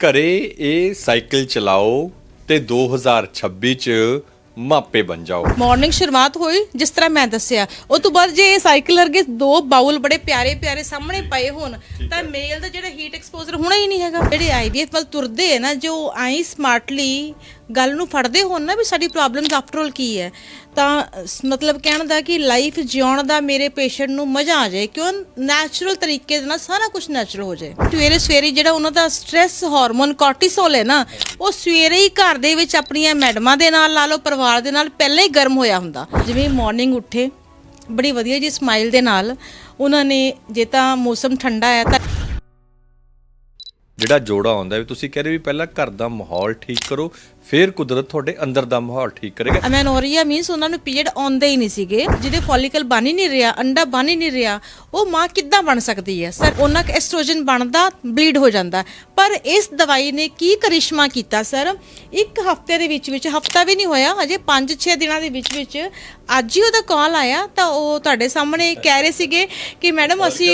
ਘਰੇ ਇਹ ਸਾਈਕਲ ਚਲਾਓ ਤੇ 2026 ਚ ਮਾਪੇ ਬਣ ਜਾਓ। ਮਾਰਨਿੰਗ ਸ਼ੁਰੂਆਤ ਹੋਈ ਜਿਸ ਤਰ੍ਹਾਂ ਮੈਂ ਦੱਸਿਆ। ਉਹ ਤੋਂ ਬਾਅਦ ਜੇ ਇਹ ਸਾਈਕਲ ਵਰਗੇ ਦੋ ਬਾਉਲ ਬੜੇ ਪਿਆਰੇ ਪਿਆਰੇ ਸਾਹਮਣੇ ਪਏ ਹੋਣ ਤਾਂ ਮੇਲ ਦਾ ਜਿਹੜਾ ਹੀਟ ਐਕਸਪੋਜ਼ਰ ਹੋਣਾ ਹੀ ਨਹੀਂ ਹੈਗਾ। ਜਿਹੜੇ ਆਈਵੀਐਫ ਵੱਲ ਤੁਰਦੇ ਹੈ ਨਾ ਜੋ ਆਈ ਸਮਾਰਟਲੀ ਗੱਲ ਨੂੰ ਫੜਦੇ ਹੋਣ ਨਾ ਵੀ ਸਾਡੀ ਪ੍ਰੋਬਲਮਸ ਆਫਟਰ ਆਲ ਕੀ ਹੈ। ਤਾਂ ਮਤਲਬ ਕਹਿਣ ਦਾ ਕਿ ਲਾਈਫ ਜਿਉਣ ਦਾ ਮੇਰੇ ਪੇਸ਼ੈਂਟ ਨੂੰ ਮਜ਼ਾ ਆ ਜਾਏ, ਕਿਉਂ ਨੈਚੁਰਲ ਤਰੀਕੇ ਦੇ ਨਾਲ ਸਾਰਾ ਕੁਝ ਨੈਚੁਰਲ ਹੋ ਜਾਏ। ਸਵੇਰੇ ਸਵੇਰੇ ਜਿਹੜਾ ਉਹਨਾਂ ਦਾ ਸਟ੍ਰੈਸ ਹਾਰਮੋਨ ਕੋਰਟੀਸੋਲ ਹੈ ਨਾ, ਉਹ ਸਵੇਰੇ ਹੀ ਘਰ ਦੇ ਵਿੱਚ ਆਪਣੀਆਂ ਮੈਡਮਾਂ ਦੇ ਨਾਲ, ਲਾ ਲਓ ਪਰਿਵਾਰ ਦੇ ਨਾਲ ਪਹਿਲਾਂ ਹੀ ਗਰਮ ਹੋਇਆ ਹੁੰਦਾ। ਜਿਵੇਂ ਮਾਰਨਿੰਗ ਉੱਠੇ, ਬੜੀ ਵਧੀਆ ਜੀ ਸਮਾਈਲ ਦੇ ਨਾਲ, ਉਹਨਾਂ ਨੇ ਜੇ ਤਾਂ ਮੌਸਮ ਠੰਡਾ ਹੈ ਤਾਂ ਜਿਹੜਾ ਜੋੜਾ ਆਉਂਦਾ ਵੀ ਤੁਸੀਂ ਕਹਿ ਰਹੇ ਵੀ ਪਹਿਲਾਂ ਘਰ ਦਾ ਮਾਹੌਲ ਠੀਕ ਕਰੋ ਫਿਰ ਕੁਦਰਤ ਤੁਹਾਡੇ ਅੰਦਰ ਦਾ ਮਾਹੌਲ ਠੀਕ ਕਰੇਗਾ। ਅਮੈਨੋਰੀਆ ਮੀਨਸ ਉਹਨਾਂ ਨੂੰ ਪੀਰੀਅਡ ਆਉਂਦੇ ਹੀ ਨਹੀਂ ਸੀਗੇ ਜਿਹਦੇ ਫੋਲੀਕਲ ਬਣ ਹੀ ਨਹੀਂ ਰਿਹਾ ਅੰਡਾ ਬਣ ਹੀ ਨਹੀਂ ਰਿਹਾ ਉਹ ਮਾਂ ਕਿੱਦਾਂ ਬਣ ਸਕਦੀ ਹੈ? ਸਰ ਉਹਨਾਂ ਕ ਐਸਟ੍ਰੋਜਨ ਬਣਦਾ ਬਲੀਡ ਹੋ ਜਾਂਦਾ। ਪਰ ਇਸ ਦਵਾਈ ਨੇ ਕੀ ਕਰਿਸ਼ਮਾ ਕੀਤਾ ਸਰ? ਇੱਕ ਹਫ਼ਤੇ ਦੇ ਵਿੱਚ ਵਿੱਚ ਹਫਤਾ ਵੀ ਨਹੀਂ ਹੋਇਆ ਹਜੇ 5-6 ਦਿਨਾਂ ਦੇ ਵਿੱਚ ਵਿੱਚ ਅੱਜ ਹੀ ਉਹਦਾ ਕਾਲ ਆਇਆ ਤਾਂ ਉਹ ਤੁਹਾਡੇ ਸਾਹਮਣੇ ਕਹਿ ਰਹੇ ਸੀਗੇ ਕਿ ਮੈਡਮ ਅਸੀਂ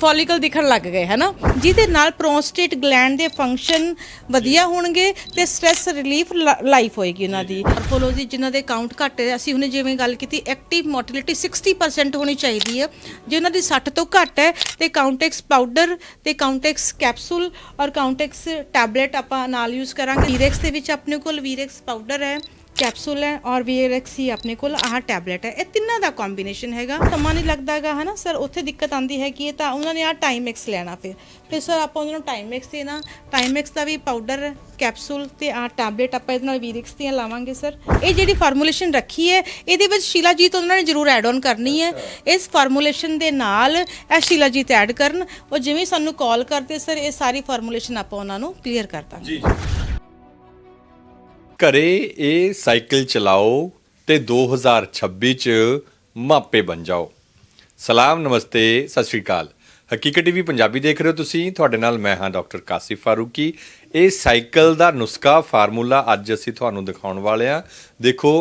ਫੋਲੀਕਲ ਦਿਖਣ ਲੱਗ ਗਏ ਹਨਾ? ਜਿਹਦੇ ਨਾਲ ਪ੍ਰੋਸਟੇਟ ਗਲੈਂਡ ਦੇ ਫੰਕਸ਼ਨ ਵਧੀਆ ਹੋਣਗੇ ਤੇ ਸਟ੍ਰੈਸ ਰਿਲੀਫ ਲਾਈਫ ਹੋਏਗੀ ਉਹਨਾਂ ਦੀ। ਆਰਥੋਲੋਜੀ ਜਿਨ੍ਹਾਂ ਦੇ ਕਾਊਂਟ ਘੱਟ ਹੈ ਅਸੀਂ ਹੁਣੇ ਜਿਵੇਂ ਗੱਲ ਕੀਤੀ ਐਕਟਿਵ ਮੋਟਿਲਿਟੀ 60% ਹੋਣੀ ਚਾਹੀਦੀ ਹੈ। ਜੇ ਉਹਨਾਂ ਦੀ 60 ਤੋਂ ਘੱਟ ਹੈ ਤੇ ਕਾਊਂਟੈਕਸ ਪਾਊਡਰ ਤੇ ਕਾਊਂਟੈਕਸ ਕੈਪਸੂਲ ਔਰ ਕਾਊਂਟੈਕਸ ਟੈਬਲੇਟ ਆਪਾਂ ਨਾਲ ਯੂਜ਼ ਕਰਾਂਗੇ। ਵੀਰੈਕਸ ਦੇ ਵਿੱਚ ਆਪਣੇ ਕੋਲ ਵੀਰੈਕਸ ਪਾਊਡਰ ਹੈ। ਕੈਪਸੂਲ ਹੈ ਔਰ ਵੀਰੈਕਸ ਹੀ ਆਪਣੇ ਕੋਲ ਆਹ ਟੈਬਲੇਟ ਹੈ। ਇਹ ਤਿੰਨਾਂ ਦਾ ਕੰਬੀਨੇਸ਼ਨ ਹੈਗਾ। ਸਮਾਂ ਨਹੀਂ ਲੱਗਦਾਗਾ ਹਨਾ? ਸਰ ਉੱਥੇ ਦਿੱਕਤ ਆਂਦੀ ਹੈ ਕਿ ਇਹ ਤਾਂ ਉਹਨਾਂ ਨੇ ਆ ਟਾਈਮ ਮਿਕਸ ਲੈਣਾ ਫਿਰ। ਫਿਰ ਸਰ ਆਪਾਂ ਉਹਨਾਂ ਨੂੰ ਟਾਈਮ ਮਿਕਸ ਦੇਣਾ। ਟਾਈਮ ਮਿਕਸ ਦਾ ਵੀ ਪਾਊਡਰ ਕੈਪਸੂਲ ਤੇ ਆ ਟੈਬਲੇਟ ਆਪਾਂ ਇਹਦੇ ਨਾਲ ਵੀਰੈਕਸ ਦੀਆਂ ਲਾਵਾਂਗੇ ਸਰ ਇਹ ਜਿਹੜੀ ਫਾਰਮੂਲੇਸ਼ਨ ਰੱਖੀ ਹੈ ਇਹਦੇ ਵਿੱਚ ਸ਼ੀਲਾਜੀਤ ਉਹਨਾਂ ਨੇ ਜ਼ਰੂਰ ਐਡ ਆਨ ਕਰਨੀ ਹੈ। ਇਸ ਫਾਰਮੂਲੇਸ਼ਨ ਦੇ ਨਾਲ ਇਹ ਸ਼ੀਲਾਜੀਤ ਐਡ ਕਰਨ। ਉਹ ਜਿਵੇਂ ਸਾਨੂੰ ਕਾਲ ਕਰਦੇ ਸਰ ਇਹ ਸਾਰੀ ਫਾਰਮੂਲੇਸ਼ਨ ਆਪਾਂ ਉਹਨਾਂ ਨੂੰ ਕਲੀਅਰ ਕਰ ਦਾਂਗੇ। ਜੀ। ਘਰੇ ਇਹ ਸਾਈਕਲ ਚਲਾਓ ਤੇ 2026 ਚ ਮਾਪੇ ਬਣ ਜਾਓ। ਸਲਾਮ, ਨਮਸਤੇ, ਸਤਿ ਸ਼੍ਰੀ ਅਕਾਲ। ਹਕੀਕਤ ਟੀਵੀ ਪੰਜਾਬੀ ਦੇਖ ਰਹੇ ਹੋ ਤੁਸੀਂ। ਤੁਹਾਡੇ ਨਾਲ ਮੈਂ ਹਾਂ ਡਾਕਟਰ ਕਾਸਿਫ ਫਾਰੂਕੀ। ਇਹ ਸਾਈਕਲ ਦਾ ਨੁਸਖਾ, ਫਾਰਮੂਲਾ ਅੱਜ ਅਸੀਂ ਤੁਹਾਨੂੰ ਦਿਖਾਉਣ ਵਾਲੇ ਆ ਦੇਖੋ